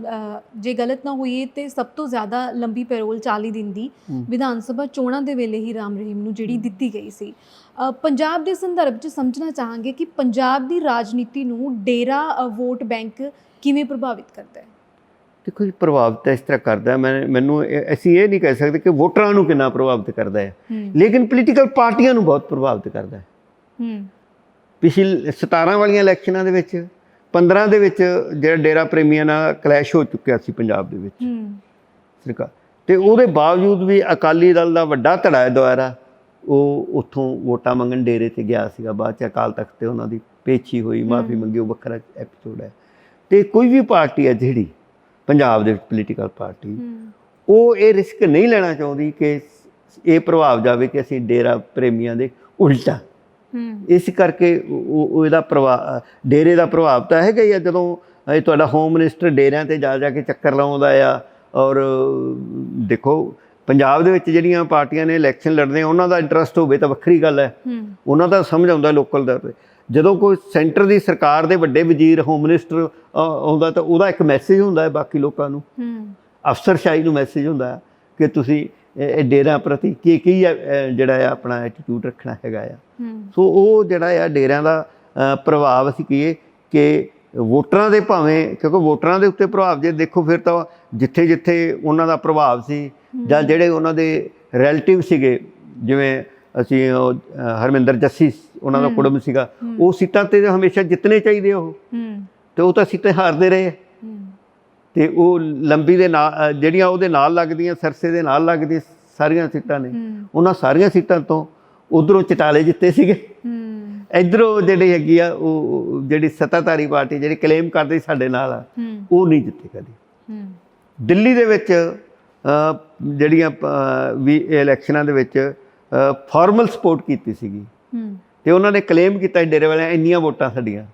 ਜੇ ਗਲਤ ਨਾ ਹੋਈਏ ਤੇ ਸਭ ਤੋਂ ਜ਼ਿਆਦਾ ਲੰਬੀ ਪੈਰੋਲ 40 ਦਿਨ ਦੀ। ਵਿਧਾਨ ਸਭਾ ਚੋਣਾਂ ਦੇ ਵੇਲੇ ਹੀ ਰਾਮ ਰਹੀਮ ਨੂੰ ਜਿਹੜੀ ਦਿੱਤੀ ਗਈ ਸੀ। ਪੰਜਾਬ ਦੇ ਸੰਦਰਭ 'ਚ ਸਮਝਣਾ ਚਾਹਾਂਗੇ ਕਿ ਪੰਜਾਬ ਦੀ ਰਾਜਨੀਤੀ ਨੂੰ ਡੇਰਾ ਵੋਟ ਬੈਂਕ ਕਿਵੇਂ ਪ੍ਰਭਾਵਿਤ ਕਰਦਾ ਹੈ? ਦੇਖੋ ਜੀ ਪ੍ਰਭਾਵਿਤ ਇਸ ਤਰ੍ਹਾਂ ਕਰਦਾ। ਮੈਂ ਮੈਨੂੰ ਅਸੀਂ ਇਹ ਨਹੀਂ ਕਹਿ ਸਕਦੇ ਕਿ ਵੋਟਰਾਂ ਨੂੰ ਕਿੰਨਾ ਪ੍ਰਭਾਵਿਤ ਕਰਦਾ ਹੈ। ਹੂੰ। ਲੇਕਿਨ ਪੋਲੀਟੀਕਲ ਪਾਰਟੀਆਂ ਨੂੰ ਬਹੁਤ ਪ੍ਰਭਾਵਿਤ ਕਰਦਾ ਹੈ। ਹੂੰ। ਪਿਛਲੇ 17 ਵਾਲੀਆਂ ਇਲੈਕਸ਼ਨਾਂ ਦੇ ਵਿੱਚ 15 ਦੇ ਵਿੱਚ ਜਿਹੜਾ ਡੇਰਾ ਪ੍ਰੇਮੀਆਂ ਨਾਲ ਕਲੈਸ਼ ਹੋ ਚੁੱਕਿਆ ਸੀ ਪੰਜਾਬ ਦੇ ਵਿੱਚ। ਸਰਕਾਰ ਤੇ ਉਹਦੇ ਬਾਵਜੂਦ ਵੀ ਅਕਾਲੀ ਦਲ ਦਾ ਵੱਡਾ ਧੜਾ ਹੈ ਦੁਆਰਾ ਉਹ ਉੱਥੋਂ ਵੋਟਾਂ ਮੰਗਣ ਡੇਰੇ ਤੇ ਗਿਆ ਸੀਗਾ। ਬਾਅਦ ਚ ਅਕਾਲ ਤਖਤ ਤੇ ਉਹਨਾਂ ਦੀ ਪੇਛੀ ਹੋਈ ਮਾਫੀ ਮੰਗੀ ਉਹ ਵੱਖਰਾ ਐਪੀਸੋਡ ਹੈ। ਤੇ ਕੋਈ ਵੀ ਪਾਰਟੀ ਹੈ ਜਿਹੜੀ ਪੰਜਾਬ ਦੇ ਵਿੱਚ ਪੋਲੀਟੀਕਲ ਪਾਰਟੀ ਉਹ ਇਹ ਰਿਸਕ ਨਹੀਂ ਲੈਣਾ ਚਾਹੁੰਦੀ ਕਿ ਇਹ ਪ੍ਰਭਾਵ ਜਾਵੇ ਕਿ ਅਸੀਂ ਡੇਰਾ ਪ੍ਰੇਮੀਆਂ ਦੇ ਉਲਟਾ ਇਸ ਕਰਕੇ ਉਹ- ਇਹਦਾ ਪ੍ਰਭਾਵ ਡੇਰੇ ਦਾ ਪ੍ਰਭਾਵ ਤਾਂ ਹੈਗਾ ਹੀ ਆ ਜਦੋਂ ਇਹ ਤੁਹਾਡਾ ਹੋਮ ਮਿਨਿਸਟਰ ਡੇਰਿਆਂ ਤੇ ਜਾ ਜਾ ਕੇ ਚੱਕਰ ਲਾਉਂਦਾ ਆ ਔਰ ਦੇਖੋ ਪੰਜਾਬ ਦੇ ਵਿੱਚ ਜਿਹੜੀਆਂ ਪਾਰਟੀਆਂ ਨੇ ਇਲੈਕਸ਼ਨ ਲੜਦੇ ਉਹਨਾਂ ਦਾ ਇੰਟਰਸਟ ਹੋਵੇ ਤਾਂ ਵੱਖਰੀ ਗੱਲ ਹੈ। ਉਹਨਾਂ ਦਾ ਸਮਝ ਆਉਂਦਾ ਲੋਕਲ ਦਰ ਤੇ। ਜਦੋਂ ਕੋਈ ਸੈਂਟਰ ਦੀ ਸਰਕਾਰ ਦੇ ਵੱਡੇ ਵਜ਼ੀਰ ਹੋਮ ਮਿਨਿਸਟਰ ਆਉਂਦਾ ਤਾਂ ਉਹਦਾ ਇੱਕ ਮੈਸੇਜ ਹੁੰਦਾ ਹੈ ਬਾਕੀ ਲੋਕਾਂ ਨੂੰ। ਅਫਸਰਸ਼ਾਹੀ ਨੂੰ ਮੈਸੇਜ ਹੁੰਦਾ ਹੈ ਕਿ ਤੁਸੀਂ ਇਹ ਡੇਰਿਆਂ ਪ੍ਰਤੀ ਕੀ ਕੀ ਜਿਹੜਾ ਹੈ ਆਪਣਾ ਐਟੀਟਿਊਡ ਰੱਖਣਾ ਹੈਗਾ ਆ। ਸੋ ਉਹ ਜਿਹੜਾ ਆ ਡੇਰਿਆਂ ਦਾ ਪ੍ਰਭਾਵ ਅਸੀਂ ਕਹੀਏ ਕਿ ਵੋਟਰਾਂ ਦੇ ਭਾਵੇਂ ਕਿਉਂਕਿ ਵੋਟਰਾਂ ਦੇ ਉੱਤੇ ਪ੍ਰਭਾਵ ਜੇ ਦੇਖੋ ਫਿਰ ਤਾਂ ਜਿੱਥੇ ਜਿੱਥੇ ਉਹਨਾਂ ਦਾ ਪ੍ਰਭਾਵ ਸੀ ਜਾਂ ਜਿਹੜੇ ਉਹਨਾਂ ਦੇ ਰਿਲੇਟਿਵ ਸੀਗੇ ਜਿਵੇਂ ਅਸੀਂ ਹਰਮਿੰਦਰ ਜੱਸੀ ਉਹਨਾਂ ਦਾ ਕੁੜਮ ਸੀਗਾ ਉਹ ਸੀਟਾਂ ਤੇ ਹਮੇਸ਼ਾ ਜਿੱਤਣੇ ਚਾਹੀਦੇ ਉਹ। ਤੇ ਉਹ ਤਾਂ ਸੀਟਾਂ ਹਾਰਦੇ ਰਹੇ ਤੇ ਉਹ ਲੰਬੀ ਦੇ ਨਾਲ ਜਿਹੜੀਆਂ ਉਹਦੇ ਨਾਲ ਲੱਗਦੀਆਂ ਸਰਸੇ ਦੇ ਨਾਲ ਲੱਗਦੀਆਂ ਸਾਰੀਆਂ ਸੀਟਾਂ ਨੇ। ਉਹਨਾਂ ਸਾਰੀਆਂ ਸੀਟਾਂ ਤੋਂ ਉਧਰੋਂ ਚਟਾਲੇ ਜਿੱਤੇ ਸੀਗੇ। ਹੂੰ। ਇਧਰੋਂ ਜਿਹੜੀ ਹੈਗੀ ਆ ਉਹ ਜਿਹੜੀ ਸੱਤਾਧਾਰੀ ਪਾਰਟੀ ਜਿਹੜੀ ਕਲੇਮ ਕਰਦੀ ਸਾਡੇ ਨਾਲ ਆ ਉਹ ਨਹੀਂ ਜਿੱਤੀ ਕਦੀ। ਦਿੱਲੀ ਦੇ ਵਿੱਚ ਜਿਹੜੀਆਂ ਵੀ ਇਲੈਕਸ਼ਨਾਂ ਦੇ ਵਿੱਚ ਫਾਰਮਲ ਸਪੋਰਟ ਕੀਤੀ ਸੀਗੀ। ਤੇ ਉਹਨਾਂ ਨੇ ਕਲੇਮ ਕੀਤਾ ਡੇਰੇ ਵਾਲਿਆਂ ਇੰਨੀਆਂ ਵੋਟਾਂ ਸਾਡੀਆਂ।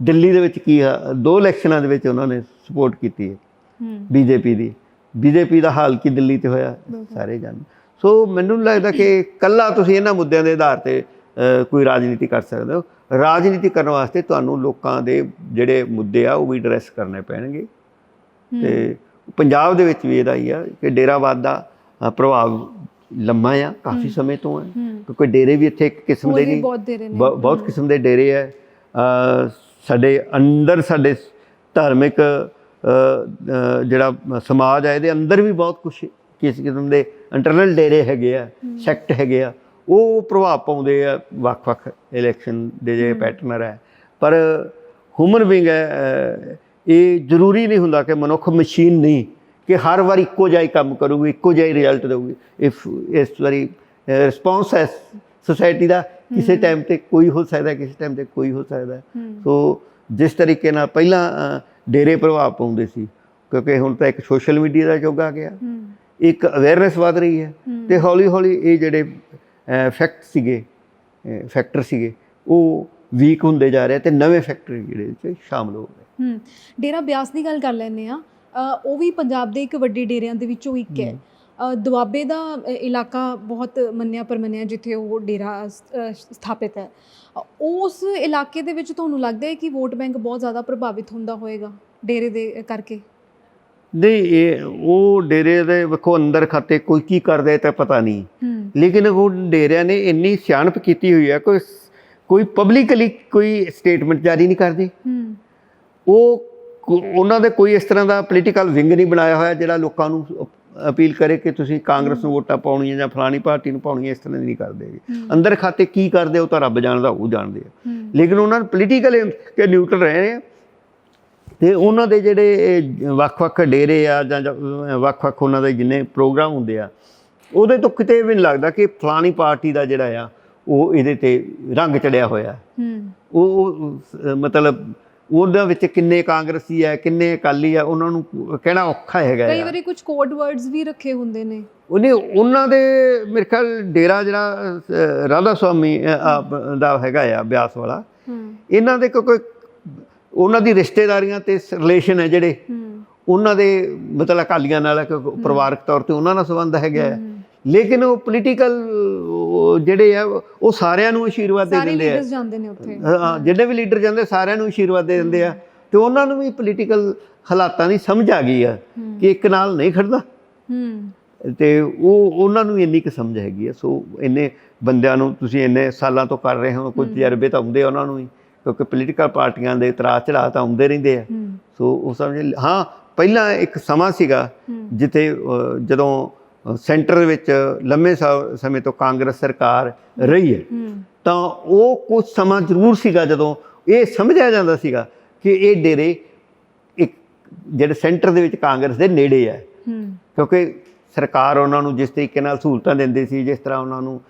ਦਿੱਲੀ ਦੇ ਵਿੱਚ ਕੀ ਆ ਦੋ ਇਲੈਕਸ਼ਨਾਂ ਦੇ ਵਿੱਚ ਉਹਨਾਂ ਨੇ ਸਪੋਰਟ ਕੀਤੀ ਹੈ ਹੂੰ। ਬੀਜੇਪੀ ਦੀ। ਬੀਜੇਪੀ ਦਾ ਹਾਲ ਕੀ ਦਿੱਲੀ ਤੇ ਹੋਇਆ ਸਾਰੇ ਜਾਣਦੇ। ਸੋ ਮੈਨੂੰ ਲੱਗਦਾ ਕਿ ਕੱਲਾ ਤੁਸੀਂ ਇਹਨਾਂ ਮੁੱਦਿਆਂ ਦੇ ਆਧਾਰ ਤੇ ਕੋਈ ਰਾਜਨੀਤੀ ਕਰ ਸਕਦੇ ਹੋ। ਰਾਜਨੀਤੀ ਕਰਨ ਵਾਸਤੇ ਤੁਹਾਨੂੰ ਲੋਕਾਂ ਦੇ ਜਿਹੜੇ ਮੁੱਦੇ ਆ ਉਹ ਵੀ ਐਡਰੈਸ ਕਰਨੇ ਪੈਣਗੇ। ਤੇ ਪੰਜਾਬ ਦੇ ਵਿੱਚ ਵੀ ਇਹਦਾ ਹੀ ਆ ਕਿ ਡੇਰਾਵਾਦ ਦਾ ਪ੍ਰਭਾਵ ਲੰਮਾ ਆ ਕਾਫੀ ਸਮੇਂ ਤੋਂ ਹੈ ਹੂੰ। ਕਿਉਂਕਿ ਡੇਰੇ ਵੀ ਇੱਥੇ ਇੱਕ ਕਿਸਮ ਦੇ ਨਹੀਂ ਬਹੁਤ ਕਿਸਮ ਦੇ ਡੇਰੇ ਹੈ ਅ, ਸਾਡੇ ਅੰਦਰ ਸਾਡੇ ਧਾਰਮਿਕ ਜਿਹੜਾ ਸਮਾਜ ਹੈ ਇਹਦੇ ਅੰਦਰ ਵੀ ਬਹੁਤ ਕੁਝ ਕਿਸ ਕਿਸਮ ਦੇ ਇੰਟਰਨਲ ਡੇਰੇ ਹੈਗੇ ਆ ਸੈਕਟ ਹੈਗੇ ਆ ਉਹ ਪ੍ਰਭਾਵ ਪਾਉਂਦੇ ਆ ਵੱਖ-ਵੱਖ ਇਲੈਕਸ਼ਨ ਦੇ ਜਿਹੜੇ ਪੈਟਰਨਰ ਹੈ। ਪਰ ਹਿਊਮਨ ਬੀਇੰਗ ਹੈ ਇਹ ਜ਼ਰੂਰੀ ਨਹੀਂ ਹੁੰਦਾ ਕਿ ਮਨੁੱਖ ਮਸ਼ੀਨ ਨਹੀਂ ਕਿ ਹਰ ਵਾਰ ਇੱਕੋ ਜਿਹਾ ਹੀ ਕੰਮ ਕਰੂਗੀ ਇੱਕੋ ਜਿਹਾ ਹੀ ਰਿਜ਼ਲਟ ਦੇਊਗੀ। ਇਫ ਇਸ ਵਾਰੀ ਰਿਸਪੌਂਸ ਹੈ ਸੁਸਾਇਟੀ ਦਾ ਕਿਸੇ ਟਾਈਮ ਤੇ ਕੋਈ ਹੋ ਸਕਦਾ ਕਿਸੇ ਟਾਈਮ ਤੇ ਕੋਈ ਹੋ ਸਕਦਾ ਸੋ ਜਿਸ ਤਰੀਕੇ ਨਾਲ ਪਹਿਲਾਂ ਡੇਰੇ ਪ੍ਰਭਾਵ ਪਾਉਂਦੇ ਸੀ ਕਿਉਂਕਿ ਹੁਣ ਤਾਂ ਇੱਕ ਸੋਸ਼ਲ ਮੀਡੀਆ ਦਾ ਯੁੱਗ ਆ ਗਿਆ। ਇੱਕ ਅਵੇਅਰਨੈਸ ਵਧ ਰਹੀ ਹੈ। ਤੇ ਹੌਲੀ ਹੌਲੀ ਇਹ ਜਿਹੜੇ ਫੈਕਟ ਸੀਗੇ ਫੈਕਟਰ ਸੀਗੇ ਉਹ ਵੀਕ ਹੁੰਦੇ ਜਾ ਰਹੇ ਤੇ ਨਵੇਂ ਫੈਕਟਰ ਜਿਹੜੇ ਵਿੱਚ ਸ਼ਾਮਲ ਹੋ ਰਹੇ ਹੂੰ। ਡੇਰਾ ਬਿਆਸ ਦੀ ਗੱਲ ਕਰ ਲੈਂਦੇ ਆ ਉਹ ਵੀ ਪੰਜਾਬ ਦੇ ਇੱਕ ਵੱਡੇ ਡੇਰਿਆਂ ਦੇ ਵਿੱਚੋਂ ਇੱਕ ਹੈ। ਦੁਆਬੇ ਦਾ ਇਲਾਕਾ ਬਹੁਤ ਮੰਨਿਆ ਪਰਮੰਨਿਆ ਜਿੱਥੇ ਉਹ ਡੇਰਾ ਸਥਾਪਿਤ ਹੈ। ਉਸ ਇਲਾਕੇ ਦੇ ਵਿੱਚ ਤੁਹਾਨੂੰ ਲੱਗਦਾ ਹੈ ਕਿ ਵੋਟ ਬੈਂਕ ਬਹੁਤ ਜ਼ਿਆਦਾ ਪ੍ਰਭਾਵਿਤ ਹੁੰਦਾ ਹੋਵੇਗਾ ਡੇਰੇ ਦੇ ਕਰਕੇ? ਨਹੀਂ ਇਹ ਉਹ ਡੇਰੇ ਦੇ ਵੇਖੋ ਅੰਦਰ ਖਾਤੇ ਕੋਈ ਕੀ ਕਰਦਾ ਤਾਂ ਪਤਾ ਨਹੀਂ। ਲੇਕਿਨ ਉਹ ਡੇਰਿਆਂ ਨੇ ਇੰਨੀ ਸਿਆਣਪ ਕੀਤੀ ਹੋਈ ਹੈ ਕੋਈ ਕੋਈ ਪਬਲਿਕਲੀ ਕੋਈ ਸਟੇਟਮੈਂਟ ਜਾਰੀ ਨਹੀਂ ਕਰਦੇ। ਉਹ ਉਹਨਾਂ ਦੇ ਕੋਈ ਇਸ ਤਰ੍ਹਾਂ ਦਾ ਪੋਲੀਟੀਕਲ ਵਿੰਗ ਨਹੀਂ ਬਣਾਇਆ ਹੋਇਆ ਜਿਹੜਾ ਲੋਕਾਂ ਨੂੰ ਅਪੀਲ ਕਰੇ ਕਿ ਤੁਸੀਂ ਕਾਂਗਰਸ ਨੂੰ ਵੋਟਾਂ ਪਾਉਣੀਆਂ ਜਾਂ ਫਲਾਣੀ ਪਾਰਟੀ ਨੂੰ ਪਾਉਣੀਆਂ ਇਸ ਤਰ੍ਹਾਂ ਦੀ ਨਹੀਂ ਕਰਦੇ। ਅੰਦਰ ਖਾਤੇ ਕੀ ਕਰਦੇ ਉਹ ਤਾਂ ਰੱਬ ਜਾਣਦਾ ਉਹ ਜਾਣਦੇ ਆ। ਲੇਕਿਨ ਉਹਨਾਂ ਨੇ ਪੋਲੀਟੀਕਲ ਕਿ ਨਿਊਟਰਲ ਰਹੇ ਨੇ ਤੇ ਉਹਨਾਂ ਦੇ ਜਿਹੜੇ ਵੱਖ-ਵੱਖ ਡੇਰੇ ਆ ਜਾਂ ਵੱਖ-ਵੱਖ ਉਹਨਾਂ ਦੇ ਜਿੰਨੇ ਪ੍ਰੋਗਰਾਮ ਹੁੰਦੇ ਆ ਉਹਦੇ ਤੋਂ ਕਿਤੇ ਵੀ ਨਹੀਂ ਲੱਗਦਾ ਕਿ ਫਲਾਣੀ ਪਾਰਟੀ ਦਾ ਜਿਹੜਾ ਆ ਉਹ ਇਹਦੇ ਤੇ ਰੰਗ ਚੜਿਆ ਹੋਇਆ। ਉਹ ਮਤਲਬ ਉਹਨਾਂ ਵਿੱਚ ਕਿੰਨੇ ਕਾਂਗਰਸੀ ਹੈ ਕਿੰਨੇ ਅਕਾਲੀ ਆ ਉਹਨਾਂ ਨੂੰ ਕਹਿਣਾ ਔਖਾ ਹੈਗਾ ਕਈ। ਵਾਰੀ ਕੁਝ ਕੋਡ ਵਰਡਸ ਵੀ ਰੱਖੇ ਹੁੰਦੇ ਨੇ। ਉਹਨੇ ਉਹਨਾਂ ਦੇ ਮੇਰੇ ਖਿਆਲ ਡੇਰਾ ਜਿਹੜਾ ਰਾਧਾ ਸੁਆਮੀ ਦਾ ਹੈਗਾ ਆ ਬਿਆਸ ਵਾਲਾ। ਹੂੰ। ਇਹਨਾਂ ਦੇ ਕੋਈ ਉਹਨਾਂ ਦੀ ਰਿਸ਼ਤੇਦਾਰੀਆਂ ਤੇ ਰਿਲੇਸ਼ਨ ਹੈ ਜਿਹੜੇ। ਹੂੰ। ਉਹਨਾਂ ਦੇ ਮਤਲਬ ਅਕਾਲੀਆਂ ਨਾਲ ਪਰਿਵਾਰਕ ਤੌਰ ਤੇ ਉਹਨਾਂ ਨਾਲ ਸੰਬੰਧ ਹੈਗਾ ਹੈ। ਲੇਕਿਨ ਉਹ ਪੋਲੀਟੀਕਲ ਜਿਹੜੇ ਆ ਉਹ ਸਾਰਿਆਂ ਨੂੰ ਆਸ਼ੀਰਵਾਦ ਦੇ ਸਾਰੇ ਦਿੰਦੇ ਆ। ਲੀਡਰਸ ਜਾਂਦੇ ਨੇ ਉੱਥੇ। ਹਾਂ ਜਿਹੜੇ ਵੀ ਲੀਡਰ ਜਾਂਦੇ ਸਾਰਿਆਂ ਨੂੰ ਆਸ਼ੀਰਵਾਦ ਦੇ ਦਿੰਦੇ ਆ। ਤੇ ਉਹਨਾਂ ਨੂੰ ਵੀ ਪੋਲੀਟੀਕਲ ਹਾਲਾਤਾਂ ਦੀ ਸਮਝ ਆ ਗਈ ਆ। ਕਿ ਇੱਕ ਨਾਲ ਨਹੀਂ ਖੜਦਾ। ਹੂੰ। ਤੇ ਉਹ ਉਹਨਾਂ ਨੂੰ ਇੰਨੀ ਕੁ ਸਮਝ ਹੈਗੀ ਆ। ਸੋ ਇੰਨੇ ਬੰਦਿਆਂ ਨੂੰ ਤੁਸੀਂ ਇੰਨੇ ਸਾਲਾਂ ਤੋਂ ਕਰ ਰਹੇ ਹੋ ਕੋਈ ਤਜਰਬੇ ਤਾਂ ਹੁੰਦੇ ਉਹਨਾਂ ਨੂੰ ਹੀ ਕਿਉਂਕਿ ਪੋਲੀਟੀਕਲ ਪਾਰਟੀਆਂ ਦੇ ਇਤਰਾਜ਼ ਚੜਾਅ ਤਾਂ ਹੁੰਦੇ ਰਹਿੰਦੇ ਆ। ਸੋ ਉਹ ਸਮਝ ਹਾਂ ਪਹਿਲਾਂ ਇੱਕ ਸਮਾਂ ਸੀਗਾ ਜਿੱਥੇ ਜਦੋਂ ਸੈਂਟਰ ਵਿੱਚ ਲੰਮੇ ਸਮੇਂ ਤੋਂ ਕਾਂਗਰਸ ਸਰਕਾਰ ਰਹੀ ਹੈ। ਤਾਂ ਉਹ ਕੁਝ ਸਮਾਂ ਜ਼ਰੂਰ ਸੀਗਾ ਜਦੋਂ ਇਹ ਸਮਝਿਆ ਜਾਂਦਾ ਸੀਗਾ ਕਿ ਇਹ ਡੇਰੇ ਇੱਕ ਜਿਹੜੇ ਸੈਂਟਰ ਦੇ ਵਿੱਚ ਕਾਂਗਰਸ ਦੇ ਨੇੜੇ ਹੈ। ਕਿਉਂਕਿ ਸਰਕਾਰ ਉਹਨਾਂ ਨੂੰ ਜਿਸ ਤਰੀਕੇ ਨਾਲ ਸਹੂਲਤਾਂ ਦਿੰਦੀ ਸੀ ਜਿਸ ਤਰ੍ਹਾਂ ਉਹਨਾਂ ਨੂੰ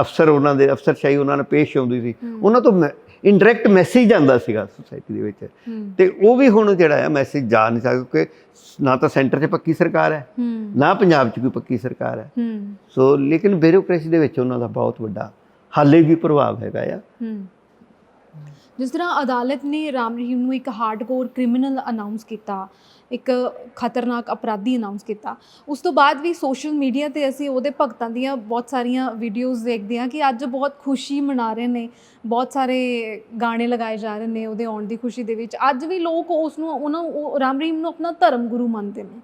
ਅਫਸਰ ਉਹਨਾਂ ਦੇ ਅਫਸਰਸ਼ਾਹੀ ਉਹਨਾਂ ਨੂੰ ਪੇਸ਼ ਆਉਂਦੀ ਸੀ ਉਹਨਾਂ ਤੋਂ ਇਨਡਾਇਰੈਕਟ ਮੈਸੇਜ ਜਾਂਦਾ ਸੀਗਾ ਸੁਸਾਇਟੀ ਦੇ ਵਿੱਚ। ਤੇ ਉਹ ਵੀ ਹੁਣ ਜਿਹੜਾ ਹੈ ਮੈਸੇਜ ਜਾ ਨਹੀਂ ਸਕਦਾ ਕਿਉਂਕਿ ਨਾ ਤਾਂ ਸੈਂਟਰ 'ਚ ਪੱਕੀ ਸਰਕਾਰ ਹੈ ਨਾ ਪੰਜਾਬ 'ਚ ਕੋਈ ਪੱਕੀ ਸਰਕਾਰ ਹੈ। ਸੋ ਲੇਕਿਨ ਬਿਊਰੋਕ੍ਰੇਸੀ ਦੇ ਵਿੱਚ ਉਹਨਾਂ ਦਾ ਬਹੁਤ ਵੱਡਾ ਹਾਲੇ ਵੀ ਪ੍ਰਭਾਵ ਹੈਗਾ ਆ। ਜਿਸ ਤਰ੍ਹਾਂ ਅਦਾਲਤ ਨੇ ਰਾਮ ਰਹੀਮ ਨੂੰ ਇੱਕ ਹਾਰਡਕੋਰ ਕ੍ਰਿਮੀਨਲ ਅਨਾਉਂਸ ਕੀਤਾ ਇੱਕ ਖਤਰਨਾਕ ਅਪਰਾਧੀ ਅਨਾਉਂਸ ਕੀਤਾ। ਉਸ ਤੋਂ ਬਾਅਦ ਵੀ ਸੋਸ਼ਲ ਮੀਡੀਆ ਤੇ ਅਸੀਂ ਉਹਦੇ ਭਗਤਾਂ ਦੀਆਂ ਬਹੁਤ ਸਾਰੀਆਂ ਵੀਡੀਓਜ਼ ਦੇਖਦੇ ਹਾਂ ਕਿ ਅੱਜ ਬਹੁਤ ਖੁਸ਼ੀ ਮਨਾ ਰਹੇ ਨੇ ਬਹੁਤ ਸਾਰੇ ਗਾਣੇ ਲਗਾਏ ਜਾ ਰਹੇ ਨੇ ਉਹਦੇ ਆਉਣ ਦੀ ਖੁਸ਼ੀ ਦੇ ਵਿੱਚ। ਅੱਜ ਵੀ ਲੋਕ ਉਸ ਨੂੰ ਉਹਨਾਂ ਉਹ ਰਾਮ ਰਹੀਮ ਨੂੰ ਆਪਣਾ ਧਰਮ ਗੁਰੂ ਮੰਨਦੇ ਨੇ।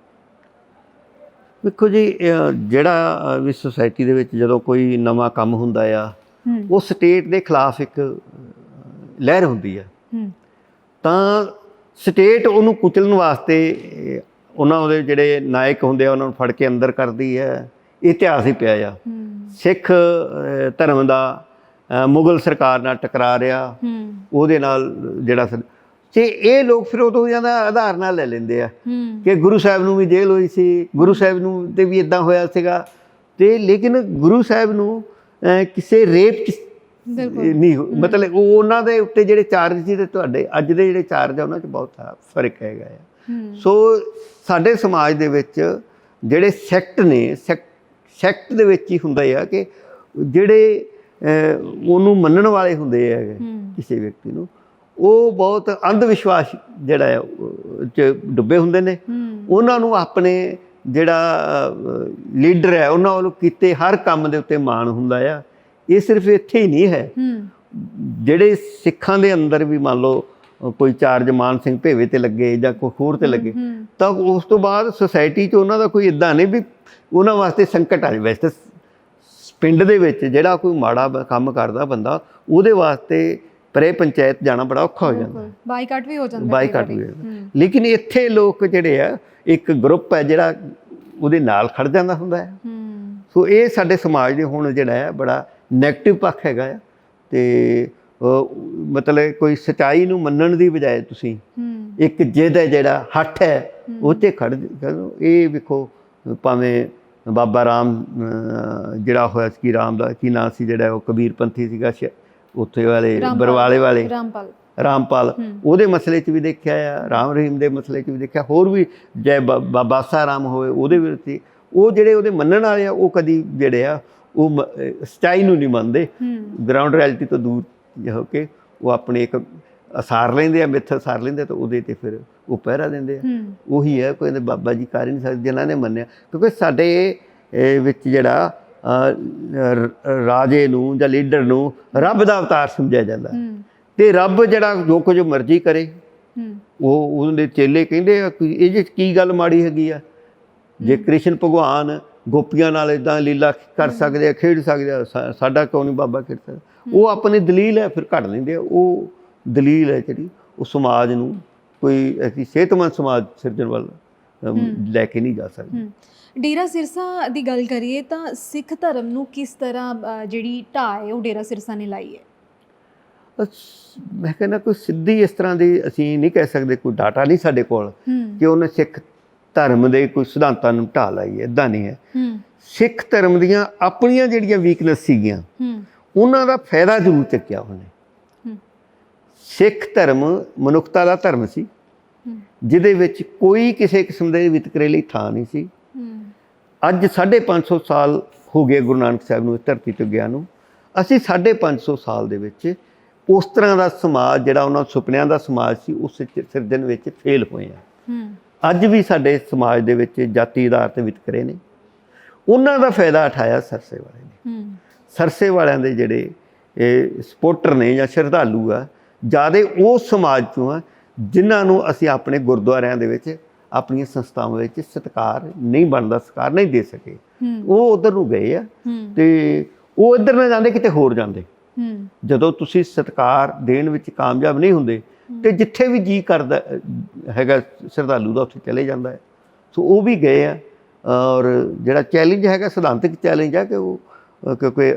ਵੇਖੋ ਜੀ ਜਿਹੜਾ ਵੀ ਸੁਸਾਇਟੀ ਦੇ ਵਿੱਚ ਜਦੋਂ ਕੋਈ ਨਵਾਂ ਕੰਮ ਹੁੰਦਾ ਆ ਉਹ ਸਟੇਟ ਦੇ ਖਿਲਾਫ ਇੱਕ ਲਹਿਰ ਹੁੰਦੀ ਹੂੰ। ਤਾਂ ਸਟੇਟ ਉਹਨੂੰ ਕੁਚਲਣ ਵਾਸਤੇ ਉਹਨਾਂ ਉਹਦੇ ਜਿਹੜੇ ਨਾਇਕ ਹੁੰਦੇ ਆ ਉਹਨਾਂ ਨੂੰ ਫੜ ਕੇ ਅੰਦਰ ਕਰਦੀ ਹੈ ਇਤਿਹਾਸ ਹੀ ਪਿਆ ਆ। ਸਿੱਖ ਧਰਮ ਦਾ ਮੁਗਲ ਸਰਕਾਰ ਨਾਲ ਟਕਰਾ ਰਿਹਾ। ਉਹਦੇ ਨਾਲ ਜਿਹੜਾ ਤੇ ਇਹ ਲੋਕ ਫਿਰ ਉਦੋਂ ਜਾਂਦਾ ਆਧਾਰ ਨਾਲ ਲੈ ਲੈਂਦੇ ਆ। ਕਿ ਗੁਰੂ ਸਾਹਿਬ ਨੂੰ ਵੀ ਜੇਲ੍ਹ ਹੋਈ ਸੀ। ਗੁਰੂ ਸਾਹਿਬ ਨੂੰ ਤੇ ਵੀ ਇਦਾਂ ਹੋਇਆ ਸੀਗਾ। ਤੇ ਲੇਕਿਨ ਗੁਰੂ ਸਾਹਿਬ ਨੂੰ ਕਿਸੇ ਰੇਪ ਨਹੀਂ ਮਤਲਬ ਉਹ ਉਹਨਾਂ ਦੇ ਉੱਤੇ ਜਿਹੜੇ ਚਾਰਜ ਸੀ ਤੇ ਤੁਹਾਡੇ ਅੱਜ ਦੇ ਜਿਹੜੇ ਚਾਰਜ ਆ ਉਹਨਾਂ 'ਚ ਬਹੁਤ ਫ਼ਰਕ ਹੈਗਾ ਆ। ਹੂੰ। ਸੋ ਸਾਡੇ ਸਮਾਜ ਦੇ ਵਿੱਚ ਜਿਹੜੇ ਸੈਕਟ ਨੇ ਸੈਕਟ ਦੇ ਵਿੱਚ ਹੀ ਹੁੰਦਾ ਆ ਕਿ ਜਿਹੜੇ ਉਹਨੂੰ ਮੰਨਣ ਵਾਲੇ ਹੁੰਦੇ ਆ ਹੂੰ। ਕਿਸੇ ਵਿਅਕਤੀ ਨੂੰ ਉਹ ਬਹੁਤ ਅੰਧ ਵਿਸ਼ਵਾਸ ਜਿਹੜਾ ਹੈ ਚ ਡੁੱਬੇ ਹੁੰਦੇ ਨੇ। ਉਹਨਾਂ ਨੂੰ ਆਪਣੇ ਜਿਹੜਾ ਲੀਡਰ ਹੈ ਉਹਨਾਂ ਵੱਲੋਂ ਕੀਤੇ ਹਰ ਕੰਮ ਦੇ ਉੱਤੇ ਮਾਣ ਹੁੰਦਾ ਆ। ਇਹ ਸਿਰਫ ਇੱਥੇ ਹੀ ਨਹੀਂ ਹੈ। ਜਿਹੜੇ ਸਿੱਖਾਂ ਦੇ ਅੰਦਰ ਵੀ ਮੰਨ ਲਓ ਕੋਈ ਚਾਰਜ ਮਾਨ ਸਿੰਘ ਭੇਵੇ ਤੇ ਲੱਗੇ ਜਾਂ ਕੋਈ ਹੋਰ ਤੇ ਲੱਗੇ ਤਾਂ ਉਸ ਤੋਂ ਬਾਅਦ ਸੁਸਾਇਟੀ 'ਚ ਉਹਨਾਂ ਦਾ ਕੋਈ ਇਦਾਂ ਨਹੀਂ ਵੀ ਉਹਨਾਂ ਵਾਸਤੇ ਸੰਕਟ ਆ ਜਾਵੇ। ਵੈਸੇ ਪਿੰਡ ਦੇ ਵਿੱਚ ਜਿਹੜਾ ਕੋਈ ਮਾੜਾ ਕੰਮ ਕਰਦਾ ਬੰਦਾ ਉਹਦੇ ਵਾਸਤੇ ਪਰੇ ਪੰਚਾਇਤ ਜਾਣਾ ਬੜਾ ਔਖਾ ਹੋ ਜਾਂਦਾ। ਬਾਈਕਾਟ ਵੀ ਹੋ ਜਾਂਦਾ ਬਾਈਕਾਟ ਵੀ ਲੇਕਿਨ ਇੱਥੇ ਲੋਕ ਜਿਹੜੇ ਆ ਇੱਕ ਗਰੁੱਪ ਹੈ ਜਿਹੜਾ ਉਹਦੇ ਨਾਲ ਖੜ ਜਾਂਦਾ ਹੁੰਦਾ ਹੂੰ। ਸੋ ਇਹ ਸਾਡੇ ਸਮਾਜ ਦੇ ਹੁਣ ਜਿਹੜਾ ਹੈ ਬੜਾ 네ਗੇਟਿਵ ਪੱਖ ਹੈਗਾ ਆ। ਤੇ ਮਤਲਬ ਕੋਈ ਸਚਾਈ ਨੂੰ ਮੰਨਣ ਦੀ ਬਜਾਏ ਤੁਸੀਂ ਇੱਕ ਜਿੱਦ ਹੈ ਜਿਹੜਾ ਹੱਠ ਹੈ ਉਹ ਤੇ ਖੜ। ਇਹ ਵੇਖੋ ਭਾਵੇਂ ਬਾਬਾ ਰਾਮ ਜਿਹੜਾ ਹੋਇਆ ਸੀ ਰਾਮ ਦਾ ਕੀ ਨਾਮ ਸੀ ਜਿਹੜਾ ਉਹ ਕਬੀਰ ਪੰਥੀ ਸੀਗਾ ਉੱਥੇ ਵਾਲੇ। ਬਰਵਾਲੇ ਵਾਲੇ। ਰਾਮਪਾਲ। ਰਾਮਪਾਲ। ਉਹਦੇ ਮਸਲੇ 'ਚ ਵੀ ਦੇਖਿਆ ਆ ਰਾਮ ਰਹੀਮ ਦੇ ਮਸਲੇ 'ਚ ਵੀ ਦੇਖਿਆ। ਹੋਰ ਵੀ ਜੈ ਬਾਬਾ ਸਾਰਾਮ ਹੋਏ ਉਹਦੇ ਵਿੱਚ ਉਹ ਜਿਹੜੇ ਉਹਦੇ ਮੰਨਣ ਵਾਲੇ ਆ ਉਹ ਕਦੀ ਜਿਹੜੇ ਆ ਉਹ ਸੱਚਾਈ ਨੂੰ ਨਹੀਂ ਮੰਨਦੇ। ਗਰਾਊਂਡ ਰਿਐਲਿਟੀ ਤੋਂ ਦੂਰ ਹੋ ਕੇ ਉਹ ਆਪਣੇ ਇੱਕ ਅਸਾਰ ਲੈਂਦੇ ਆ ਮਿੱਥ ਅਸਾਰ ਲੈਂਦੇ ਤਾਂ ਉਹਦੇ ਤੇ ਫਿਰ ਉਹ ਪਹਿਰਾ ਦਿੰਦੇ ਆ। ਉਹੀ ਹੈ ਕੋਈ ਬਾਬਾ ਜੀ ਕਰ ਹੀ ਨਹੀਂ ਸਕਦੇ ਜਿਨ੍ਹਾਂ ਨੇ ਮੰਨਿਆ। ਕਿਉਂਕਿ ਸਾਡੇ ਵਿੱਚ ਜਿਹੜਾ ਰਾਜੇ ਨੂੰ ਜਾਂ ਲੀਡਰ ਨੂੰ ਰੱਬ ਦਾ ਅਵਤਾਰ ਸਮਝਿਆ ਜਾਂਦਾ। ਤੇ ਰੱਬ ਜਿਹੜਾ ਜੋ ਕੁਝ ਮਰਜ਼ੀ ਕਰੇ ਉਹ ਉਹਦੇ ਚੇਲੇ ਕਹਿੰਦੇ ਆ ਕਿ ਇਹ 'ਚ ਕੀ ਗੱਲ ਮਾੜੀ ਹੈਗੀ ਆ? ਜੇ ਕ੍ਰਿਸ਼ਨ ਭਗਵਾਨ ਗੋਪੀਆਂ ਨਾਲ ਇਦਾਂ ਲੀਲਾ ਕਰ ਸਕਦੇ ਆ ਖੇਡ ਸਕਦੇ ਆ ਸਾਡਾ ਕਿਉਂ ਨਹੀਂ ਬਾਬਾ ਖੇਡ ਸਕਦਾ? ਉਹ ਆਪਣੀ ਦਲੀਲ ਹੈ ਫਿਰ ਘੜ ਲੈਂਦੇ ਆ। ਉਹ ਦਲੀਲ ਹੈ ਜਿਹੜੀ ਉਹ ਸਮਾਜ ਨੂੰ ਕੋਈ ਐਸੀ ਸਿਹਤਮੰਦ ਸਮਾਜ ਸਿਰਜਣ ਵੱਲ ਲੈ ਕੇ ਨਹੀਂ ਜਾ ਸਕਦੀ। ਡੇਰਾ ਸਿਰਸਾ ਦੀ ਗੱਲ ਕਰੀਏ ਤਾਂ ਸਿੱਖ ਧਰਮ ਨੂੰ ਕਿਸ ਤਰ੍ਹਾਂ ਜਿਹੜੀ ਢਾਹ ਹੈ ਉਹ ਡੇਰਾ ਸਿਰਸਾ ਨੇ ਲਾਈ ਹੈ? ਮੈਂ ਕਹਿੰਦਾ ਕੋਈ ਸਿੱਧੀ ਇਸ ਤਰ੍ਹਾਂ ਦੀ ਅਸੀਂ ਨਹੀਂ ਕਹਿ ਸਕਦੇ ਕੋਈ ਡਾਟਾ ਨਹੀਂ ਸਾਡੇ ਕੋਲ ਕਿ ਉਹਨੇ ਸਿੱਖ ਧਰਮ ਦੇ ਕੋਈ ਸਿਧਾਂਤਾਂ ਨੂੰ ਢਾਹ ਲਾਈ ਇਦਾਂ ਨਹੀਂ ਹੈ। ਸਿੱਖ ਧਰਮ ਦੀਆਂ ਆਪਣੀਆਂ ਜਿਹੜੀਆਂ ਵੀਕਨੈਸ ਸੀਗੀਆਂ ਉਹਨਾਂ ਦਾ ਫਾਇਦਾ ਜ਼ਰੂਰ ਚੱਕਿਆ ਉਹਨੇ। ਸਿੱਖ ਧਰਮ ਮਨੁੱਖਤਾ ਦਾ ਧਰਮ ਸੀ। ਜਿਹਦੇ ਵਿੱਚ ਕੋਈ ਕਿਸੇ ਕਿਸਮ ਦੇ ਵਿਤਕਰੇ ਲਈ ਥਾਂ ਨਹੀਂ ਸੀ। ਅੱਜ 550 ਸਾਲ ਹੋ ਗਏ ਗੁਰੂ ਨਾਨਕ ਸਾਹਿਬ ਨੂੰ ਇਸ ਧਰਤੀ ਤੇ ਗਿਆ ਨੂੰ। ਅਸੀਂ 550 ਸਾਲ ਦੇ ਵਿੱਚ ਉਸ ਤਰ੍ਹਾਂ ਦਾ ਸਮਾਜ ਜਿਹੜਾ ਉਹਨਾਂ ਸੁਪਨਿਆਂ ਦਾ ਸਮਾਜ ਸੀ ਉਸ ਸਿਰ- ਸਿਰਜਣ ਵਿੱਚ ਫੇਲ ਹੋਏ ਆ ਹੂੰ। ਅੱਜ ਵੀ ਸਾਡੇ ਸਮਾਜ ਦੇ ਵਿੱਚ ਜਾਤੀ ਆਧਾਰ ਤੇ ਵਿਤਕਰੇ ਨੇ। ਉਹਨਾਂ ਦਾ ਫਾਇਦਾ ਉਠਾਇਆ ਸਰਸੇ ਵਾਲੇ ਨੇ। ਸਰਸੇ ਵਾਲਿਆਂ ਦੇ ਜਿਹੜੇ ਇਹ ਸਪੋਰਟਰ ਨੇ ਜਾਂ ਸ਼ਰਧਾਲੂ ਆ ਜਿਆਦੇ ਉਹ ਸਮਾਜ ਚੋਂ ਆ ਜਿਨ੍ਹਾਂ ਨੂੰ ਅਸੀਂ ਆਪਣੇ ਗੁਰਦੁਆਰਿਆਂ ਦੇ ਵਿੱਚ ਆਪਣੀਆਂ ਸੰਸਥਾਵਾਂ ਵਿੱਚ ਸਤਿਕਾਰ ਨਹੀਂ ਬਣਦਾ ਸਤਿਕਾਰ ਨਹੀਂ ਦੇ ਸਕੇ। ਉਹ ਉਧਰ ਨੂੰ ਗਏ ਆ ਤੇ ਉਹ ਇੱਧਰ ਨਾ ਜਾਂਦੇ ਕਿਤੇ ਹੋਰ ਜਾਂਦੇ। ਜਦੋਂ ਤੁਸੀਂ ਸਤਿਕਾਰ ਦੇਣ ਵਿੱਚ ਕਾਮਯਾਬ ਨਹੀਂ ਹੁੰਦੇ ਤੇ ਜਿੱਥੇ ਵੀ ਜੀ ਕਰਦਾ ਹੈਗਾ ਸ਼ਰਧਾਲੂ ਦਾ ਉੱਥੇ ਚਲੇ ਜਾਂਦਾ ਹੈ। ਸੋ ਉਹ ਵੀ ਗਏ ਆ ਔਰ ਜਿਹੜਾ ਚੈਲੰਜ ਹੈਗਾ ਸਿਧਾਂਤਕ ਚੈਲੰਜ ਹੈ ਕਿ ਉਹ ਕਿਉਂਕਿ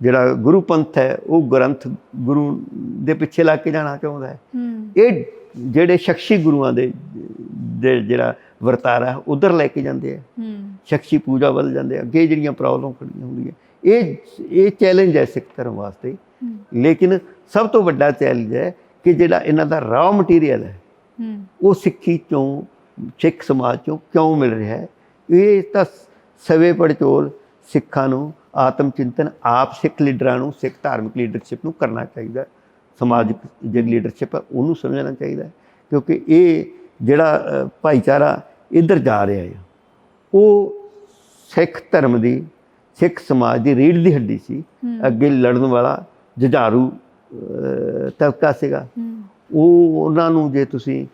ਜਿਹੜਾ ਗੁਰੂ ਪੰਥ ਹੈ ਉਹ ਗ੍ਰੰਥ ਗੁਰੂ ਦੇ ਪਿੱਛੇ ਲੱਗ ਕੇ ਜਾਣਾ ਚਾਹੁੰਦਾ ਹੈ। ਇਹ ਜਿਹੜੇ ਸ਼ਖਸੀ ਗੁਰੂਆਂ ਦੇ ਦੇ ਜਿਹੜਾ ਵਰਤਾਰਾ ਉਧਰ ਲੈ ਕੇ ਜਾਂਦੇ ਆ। ਸ਼ਖਸੀ ਪੂਜਾ ਵੱਲ ਜਾਂਦੇ ਆ ਅੱਗੇ ਜਿਹੜੀਆਂ ਪ੍ਰੋਬਲਮ ਖੜੀਆਂ ਹੁੰਦੀਆਂ। ਇਹ ਇਹ ਚੈਲੰਜ ਹੈ ਸਿੱਖ ਧਰਮ ਵਾਸਤੇ। ਲੇਕਿਨ ਸਭ ਤੋਂ ਵੱਡਾ ਚੈਲੰਜ ਹੈ ਕਿ ਜਿਹੜਾ ਇਹਨਾਂ ਦਾ ਰਾਅ ਮਟੀਰੀਅਲ ਹੈ ਉਹ ਸਿੱਖੀ ਚੋਂ ਸਿੱਖ ਸਮਾਜ ਚੋਂ ਕਿਉਂ ਮਿਲ ਰਿਹਾ ਹੈ ਇਹ ਤਾਂ ਸਵੇ ਪੜਚੋਲ ਸਿੱਖਾਂ ਨੂੰ ਆਤਮ ਚਿੰਤਨ ਆਪ ਸਿੱਖ ਲੀਡਰਾਂ ਨੂੰ ਸਿੱਖ ਧਾਰਮਿਕ ਲੀਡਰਸ਼ਿਪ ਨੂੰ ਕਰਨਾ ਚਾਹੀਦਾ। ਸਮਾਜਿਕ ਜਿਹੜੀ ਲੀਡਰਸ਼ਿਪ ਹੈ ਉਹਨੂੰ ਸਮਝਣਾ ਚਾਹੀਦਾ। ਕਿਉਂਕਿ ਇਹ ਜਿਹੜਾ ਭਾਈਚਾਰਾ ਇੱਧਰ ਜਾ ਰਿਹਾ ਹੈ ਉਹ ਸਿੱਖ ਧਰਮ ਦੀ ਸਿੱਖ ਸਮਾਜ ਦੀ ਰੀੜ ਦੀ ਹੱਡੀ ਸੀ। ਅੱਗੇ ਲੜਨ ਵਾਲਾ ਜੁਝਾਰੂ ਤਬਕਾ ਸੀਗਾ। ਉਹ ਉਹਨਾਂ ਨੂੰ ਜੇ ਤੁਸੀਂ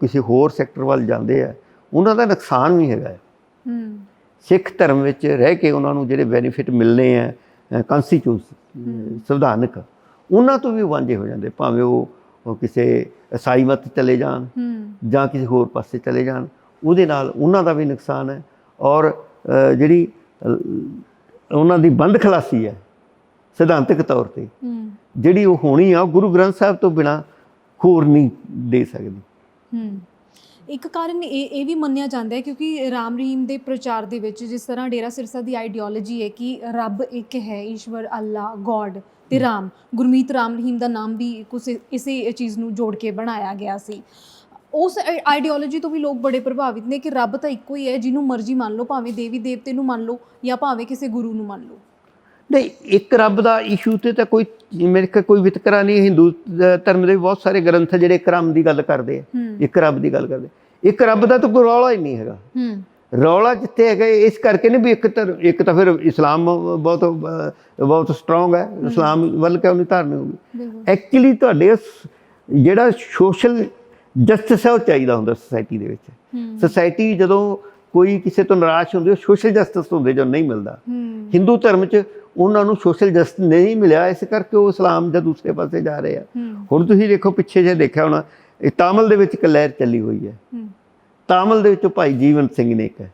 ਕਿਸੇ ਹੋਰ ਸੈਕਟਰ ਵੱਲ ਜਾਂਦੇ ਆ ਉਹਨਾਂ ਦਾ ਨੁਕਸਾਨ ਵੀ ਹੈਗਾ ਹੈ। ਸਿੱਖ ਧਰਮ ਵਿੱਚ ਰਹਿ ਕੇ ਉਹਨਾਂ ਨੂੰ ਜਿਹੜੇ ਬੈਨੀਫਿਟ ਮਿਲਨੇ ਆ ਕਨਸਟੀਟਿਊਸ਼ਨ ਸੰਵਿਧਾਨਕ ਉਹਨਾਂ ਤੋਂ ਵੀ ਵਾਂਝੇ ਹੋ ਜਾਂਦੇ। ਭਾਵੇਂ ਉਹ ਕਿਸੇ ਈਸਾਈ ਮਤ ਚਲੇ ਜਾਣ ਜਾਂ ਕਿਸੇ ਹੋਰ ਪਾਸੇ ਚਲੇ ਜਾਣ ਉਹਦੇ ਨਾਲ ਉਹਨਾਂ ਦਾ ਵੀ ਨੁਕਸਾਨ ਹੈ। ਔਰ ਜਿਹੜੀ ਉਹਨਾਂ ਦੀ ਬੰਦ ਖਲਾਸੀ ਹੈ ਸਿਧਾਂਤਕ ਤੌਰ ਤੇ। ਜਿਹੜੀ ਉਹ ਹੋਣੀ ਆ ਗੁਰੂ ਗ੍ਰੰਥ ਸਾਹਿਬ ਤੋਂ ਬਿਨਾ ਹੋਰ ਨਹੀਂ ਦੇ ਸਕਦੀ। ਹੂੰ। ਇੱਕ ਕਾਰਨ ਇਹ ਇਹ ਵੀ ਮੰਨਿਆ ਜਾਂਦਾ ਹੈ ਕਿਉਂਕਿ ਰਾਮ ਰਹੀਮ ਦੇ ਪ੍ਰਚਾਰ ਦੇ ਵਿੱਚ ਜਿਸ ਤਰ੍ਹਾਂ ਡੇਰਾ ਸਿਰਸਾ ਦੀ ਆਈਡੀਓਲੋਜੀ ਹੈ ਕਿ ਰੱਬ ਇੱਕ ਹੈ ਈਸ਼ਵਰ ਅੱਲਾ ਗੋਡ ਤੇ ਰਾਮ। ਗੁਰਮੀਤ ਰਾਮ ਰਹੀਮ ਦਾ ਨਾਮ ਵੀ ਕੁਛ ਇਸੇ ਚੀਜ਼ ਨੂੰ ਜੋੜ ਕੇ ਬਣਾਇਆ ਗਿਆ ਸੀ। ਉਸ ਆਈਡੀਓਲੋਜੀ ਤੋਂ ਵੀ ਲੋਕ ਬੜੇ ਪ੍ਰਭਾਵਿਤ ਨੇ ਕਿ ਰੱਬ ਤਾਂ ਇੱਕੋ ਹੀ ਹੈ ਜਿਹਨੂੰ ਮਰਜ਼ੀ ਮੰਨ ਲਓ ਭਾਵੇਂ ਦੇਵੀ ਦੇਵਤੇ ਨੂੰ ਮੰਨ ਲਓ ਜਾਂ ਭਾਵੇਂ ਕਿਸੇ ਗੁਰੂ ਨੂੰ ਮੰਨ ਲਓ। ਨਹੀਂ ਇੱਕ ਰੱਬ ਦਾ ਇਸ਼ੂ ਤੇ ਤਾਂ ਕੋਈ ਮੇਰੇ ਕੋਲ ਕੋਈ ਵਿਤਕਰਾ ਨਹੀਂ ਹਿੰਦੂ ਧਰਮ ਦੇ ਬਹੁਤ ਸਾਰੇ ਗ੍ਰੰਥ ਜਿਹੜੇ ਇੱਕ ਰੱਬ ਦੀ ਗੱਲ ਕਰਦੇ ਆ। ਇੱਕ ਰੱਬ ਦੀ ਗੱਲ ਕਰਦੇ। ਇੱਕ ਰੱਬ ਦਾ ਤਾਂ ਕੋਈ ਰੌਲਾ ਹੀ ਨਹੀਂ ਹੈਗਾ। ਰੌਲਾ ਜਿੱਥੇ ਹੈਗਾ ਇਸ ਕਰਕੇ ਨਹੀਂ ਵੀ ਇੱਕ ਧਰ ਇੱਕ ਤਾਂ ਫਿਰ ਇਸਲਾਮ ਬਹੁਤ ਬਹੁਤ ਸਟਰੋਂਗ ਹੈ। ਇਸਲਾਮ ਵੱਲ ਕਿਉਂ ਨਹੀਂ ਧਾਰਨੀ ਹੋਗੀ ਐਕਚੁਅਲੀ ਤੁਹਾਡੇ ਜਿਹੜਾ ਸੋਸ਼ਲ ਜਸਟਿਸ ਹੈ ਉਹ ਚਾਹੀਦਾ ਹੁੰਦਾ ਸੋਸਾਇਟੀ ਦੇ ਵਿੱਚ। ਸੋਸਾਇਟੀ ਜਦੋਂ ਕੋਈ ਕਿਸੇ ਤੋਂ ਨਿਰਾਸ਼ ਹੁੰਦੀ ਹੈ ਸੋਸ਼ਲ ਜਸਟਿਸ ਹੁੰਦੇ ਜੋ ਨਹੀਂ ਮਿਲਦਾ। ਹਿੰਦੂ ਧਰਮ 'ਚ ਉਹਨਾਂ ਨੂੰ ਸੋਸ਼ਲ ਜਸਟਿਸ ਨਹੀਂ ਮਿਲਿਆ ਇਸ ਕਰਕੇ ਉਹ ਇਸਲਾਮ ਜਾਂ ਦੂਸਰੇ ਪਾਸੇ ਜਾ ਰਹੇ ਆ। ਹੁਣ ਤੁਸੀਂ ਦੇਖੋ ਪਿੱਛੇ ਜੇ ਦੇਖਿਆ ਹੋਣਾ ਇਹ ਤਾਮਿਲ ਦੇ ਵਿੱਚ ਇੱਕ ਲਹਿਰ ਚੱਲੀ ਹੋਈ ਹੈ। ਤਾਮਿਲ ਦੇ ਵਿੱਚੋਂ ਭਾਈ ਜੀਵਨ ਸਿੰਘ ਨੇ ਇੱਕ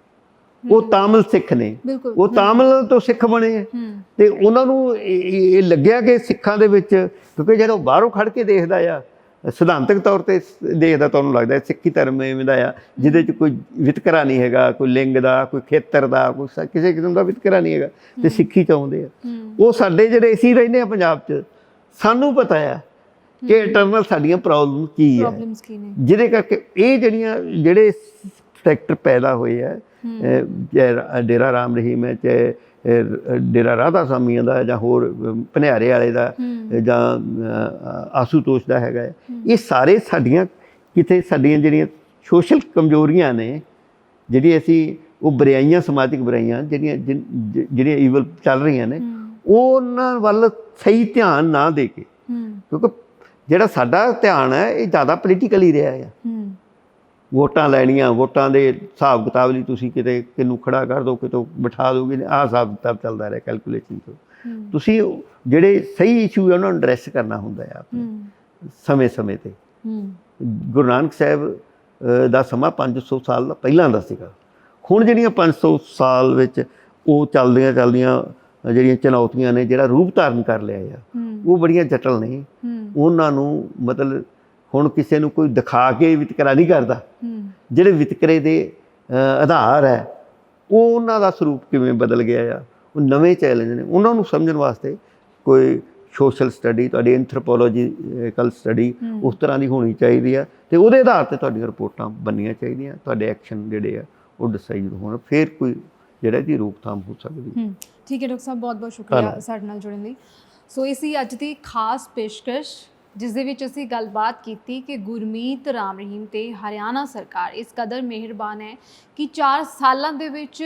ਉਹ ਤਾਮਿਲ ਸਿੱਖ ਨੇ। ਉਹ ਤਾਮਿਲ ਤੋਂ ਸਿੱਖ ਬਣੇ ਹੂੰ। ਤੇ ਉਹਨਾਂ ਨੂੰ ਇਹ ਲੱਗਿਆ ਕਿ ਸਿੱਖਾਂ ਦੇ ਵਿੱਚ ਕਿਉਂਕਿ ਜਦੋਂ ਬਾਹਰੋਂ ਖੜ ਕੇ ਦੇਖਦਾ ਆ ਸਿਧਾਂਤਕ ਤੌਰ ਤੇ ਦੇਖਦਾ ਤੁਹਾਨੂੰ ਲੱਗਦਾ ਸਿੱਖੀ ਧਰਮ ਐਵੇਂ ਦਾ ਆ ਜਿਹਦੇ ਚ ਕੋਈ ਵਿਤਕਰਾ ਨਹੀਂ ਹੈਗਾ ਕੋਈ ਲਿੰਗ ਦਾ ਕੋਈ ਖੇਤਰ ਦਾ ਕੋਈ ਕਿਸੇ ਕਿਸਮ ਦਾ ਵਿਤਕਰਾ ਨਹੀਂ ਹੈਗਾ ਤੇ ਸਿੱਖੀ ਚਾਹੁੰਦੇ ਆ। ਉਹ ਸਾਡੇ ਜਿਹੜੇ ਅਸੀਂ ਰਹਿੰਦੇ ਆ ਪੰਜਾਬ 'ਚ ਸਾਨੂੰ ਪਤਾ ਆ ਕਿ ਇੰਟਰਨਲ ਸਾਡੀਆਂ ਪ੍ਰੋਬਲਮ ਕੀ ਹੈ ਪ੍ਰੋਬਲਮਸ ਕੀ ਨੇ? ਜਿਹਦੇ ਕਰਕੇ ਇਹ ਜਿਹੜੀਆਂ ਜਿਹੜੇ ਫੈਕਟਰ ਪੈਦਾ ਹੋਏ ਆ ਡੇਰਾ ਰਾਮ ਰਹੀਮ ਹੈ ਚਾਹੇ ਡੇਰਾ ਰਾਧਾ ਸਾਮੀਆਂ ਦਾ ਜਾਂ ਹੋਰ ਭਨਿਆਰੇ ਵਾਲੇ ਦਾ ਜਾਂ ਆਸੂਤੋਸ਼ ਦਾ ਹੈਗਾ। ਇਹ ਸਾਰੇ ਸਾਡੀਆਂ ਕਿਤੇ ਸਾਡੀਆਂ ਜਿਹੜੀਆਂ ਸੋਸ਼ਲ ਕਮਜ਼ੋਰੀਆਂ ਨੇ ਜਿਹੜੀ ਅਸੀਂ ਉਹ ਬੁਰਾਈਆਂ ਸਮਾਜਿਕ ਬੁਰਾਈਆਂ ਜਿਹੜੀਆਂ ਜਿਹੜੀਆਂ ਈਵਲ ਚੱਲ ਰਹੀਆਂ ਨੇ ਉਹਨਾਂ ਵੱਲ ਸਹੀ ਧਿਆਨ ਨਾ ਦੇ ਕੇ ਕਿਉਂਕਿ ਜਿਹੜਾ ਸਾਡਾ ਧਿਆਨ ਹੈ ਇਹ ਜ਼ਿਆਦਾ ਪੋਲੀਟੀਕਲੀ ਰਿਹਾ ਹੂੰ। ਵੋਟਾਂ ਲੈਣੀਆਂ ਵੋਟਾਂ ਦੇ ਹਿਸਾਬ ਕਿਤਾਬ ਲਈ ਤੁਸੀਂ ਕਿਤੇ ਕਿਨੂੰ ਖੜਾ ਕਰ ਦੋ ਕਿਤੋਂ ਬਿਠਾ ਦੋਗੇ ਆਹ ਹਿਸਾਬ ਕਿਤਾਬ ਚੱਲਦਾ ਰਿਹਾ ਕੈਲਕੂਲੇਸ਼ਨ ਤੋਂ। ਤੁਸੀਂ ਜਿਹੜੇ ਸਹੀ ਇਸ਼ੂ ਹੈ ਉਹਨਾਂ ਨੂੰ ਐਡਰੈਸ ਕਰਨਾ ਹੁੰਦਾ ਹੈ ਆਪਣੇ ਹੂੰ। ਸਮੇਂ-ਸਮੇਂ ਤੇ। ਗੁਰੂ ਨਾਨਕ ਸਾਹਿਬ ਦਾ ਸਮਾਂ 500 ਸਾਲ ਦਾ ਪਹਿਲਾਂ ਦਾ ਸੀਗਾ। ਹੁਣ ਜਿਹੜੀਆਂ 500 ਸਾਲ ਵਿੱਚ ਉਹ ਚੱਲਦੀਆਂ ਚੱਲਦੀਆਂ ਜਿਹੜੀਆਂ ਚੁਣੌਤੀਆਂ ਨੇ ਜਿਹੜਾ ਰੂਪ ਧਾਰਨ ਕਰ ਲਿਆ ਆ ਉਹ ਬੜੀਆਂ ਜਟਲ ਨੇ। ਉਹਨਾਂ ਨੂੰ ਮਤਲਬ ਹੁਣ ਕਿਸੇ ਨੂੰ ਕੋਈ ਦਿਖਾ ਕੇ ਵਿਤਕਰਾ ਨਹੀਂ ਕਰਦਾ। ਜਿਹੜੇ ਵਿਤਕਰੇ ਦੇ ਆਧਾਰ ਹੈ ਉਹ ਉਹਨਾਂ ਦਾ ਸਰੂਪ ਕਿਵੇਂ ਬਦਲ ਗਿਆ ਆ? ਉਹ ਨਵੇਂ ਚੈਲੰਜ ਨੇ। ਉਹਨਾਂ ਨੂੰ ਸਮਝਣ ਵਾਸਤੇ ਕੋਈ ਸੋਸ਼ਲ ਸਟੱਡੀ ਤੁਹਾਡੀ ਐਂਥਰੋਪੋਲੋਜੀਕਲ ਸਟੱਡੀ। ਉਸ ਤਰ੍ਹਾਂ ਦੀ ਹੋਣੀ ਚਾਹੀਦੀ ਆ ਤੇ ਉਹਦੇ ਆਧਾਰ ਤੇ ਤੁਹਾਡੀਆਂ ਰਿਪੋਰਟਾਂ ਬਣਨੀਆਂ ਚਾਹੀਦੀਆਂ। ਤੁਹਾਡੇ ਐਕਸ਼ਨ ਜਿਹੜੇ ਆ ਉਹ ਡਿਸਾਈਡ ਹੋਣ। ਫਿਰ ਕੋਈ ਜਿਹੜਾ ਦੀ ਰੋਕਥਾਮ ਹੋ ਸਕਦੀ। ਠੀਕ ਹੈ ਡਾਕਟਰ ਸਾਹਿਬ ਬਹੁਤ ਬਹੁਤ ਸ਼ੁਕਰੀਆ। ਸਾਡੇ ਨਾਲ ਜੁੜਨ ਲਈ। ਸੋ ਇਹ ਸੀ ਅੱਜ ਦੀ ਖਾਸ ਪੇਸ਼ਕਸ਼। ਜਿਸ ਦੇ ਵਿੱਚ ਅਸੀਂ ਗੱਲਬਾਤ ਕੀਤੀ ਕਿ ਗੁਰਮੀਤ ਰਾਮ ਰਹੀਮ ਤੇ ਹਰਿਆਣਾ ਸਰਕਾਰ ਇਸ ਕਦਰ ਮਿਹਰਬਾਨ ਹੈ ਕਿ 4 ਸਾਲਾਂ ਦੇ ਵਿੱਚ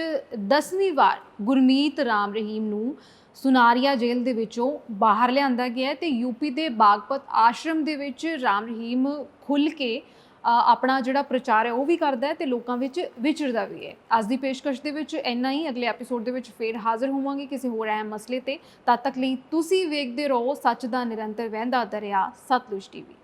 10ਵੀਂ ਵਾਰ ਗੁਰਮੀਤ ਰਾਮ ਰਹੀਮ ਨੂੰ ਸੁਨਾਰੀਆ ਜੇਲ੍ਹ ਦੇ ਵਿੱਚੋਂ ਬਾਹਰ ਲਿਆਂਦਾ ਗਿਆ ਹੈ ਤੇ ਯੂਪੀ ਦੇ ਬਾਗਪਤ ਆਸ਼ਰਮ ਦੇ ਵਿੱਚ ਰਾਮ ਰਹੀਮ ਖੁੱਲ ਕੇ ਆਪਣਾ ਜਿਹੜਾ ਪ੍ਰਚਾਰ ਹੈ ਉਹ ਵੀ ਕਰਦਾ ਹੈ ਤੇ ਲੋਕਾਂ ਵਿੱਚ ਵਿਚਰਦਾ ਵੀ ਹੈ। ਅੱਜ ਦੀ ਪੇਸ਼ਕਸ਼ ਦੇ ਵਿੱਚ ਇੰਨਾ ਹੀ, ਅਗਲੇ ਐਪੀਸੋਡ ਦੇ ਵਿੱਚ ਫੇਰ ਹਾਜ਼ਰ ਹੋਵਾਂਗੇ ਕਿਸੇ ਹੋਰ ਅਹਿਮ ਮਸਲੇ ਤੇ। ਤਦ ਤੱਕ ਲਈ ਤੁਸੀਂ ਵੇਖਦੇ ਰਹੋ ਸੱਚ ਦਾ ਨਿਰੰਤਰ ਵਹਿੰਦਾ ਦਰਿਆ, ਸਤਲੁਜ ਟੀਵੀ।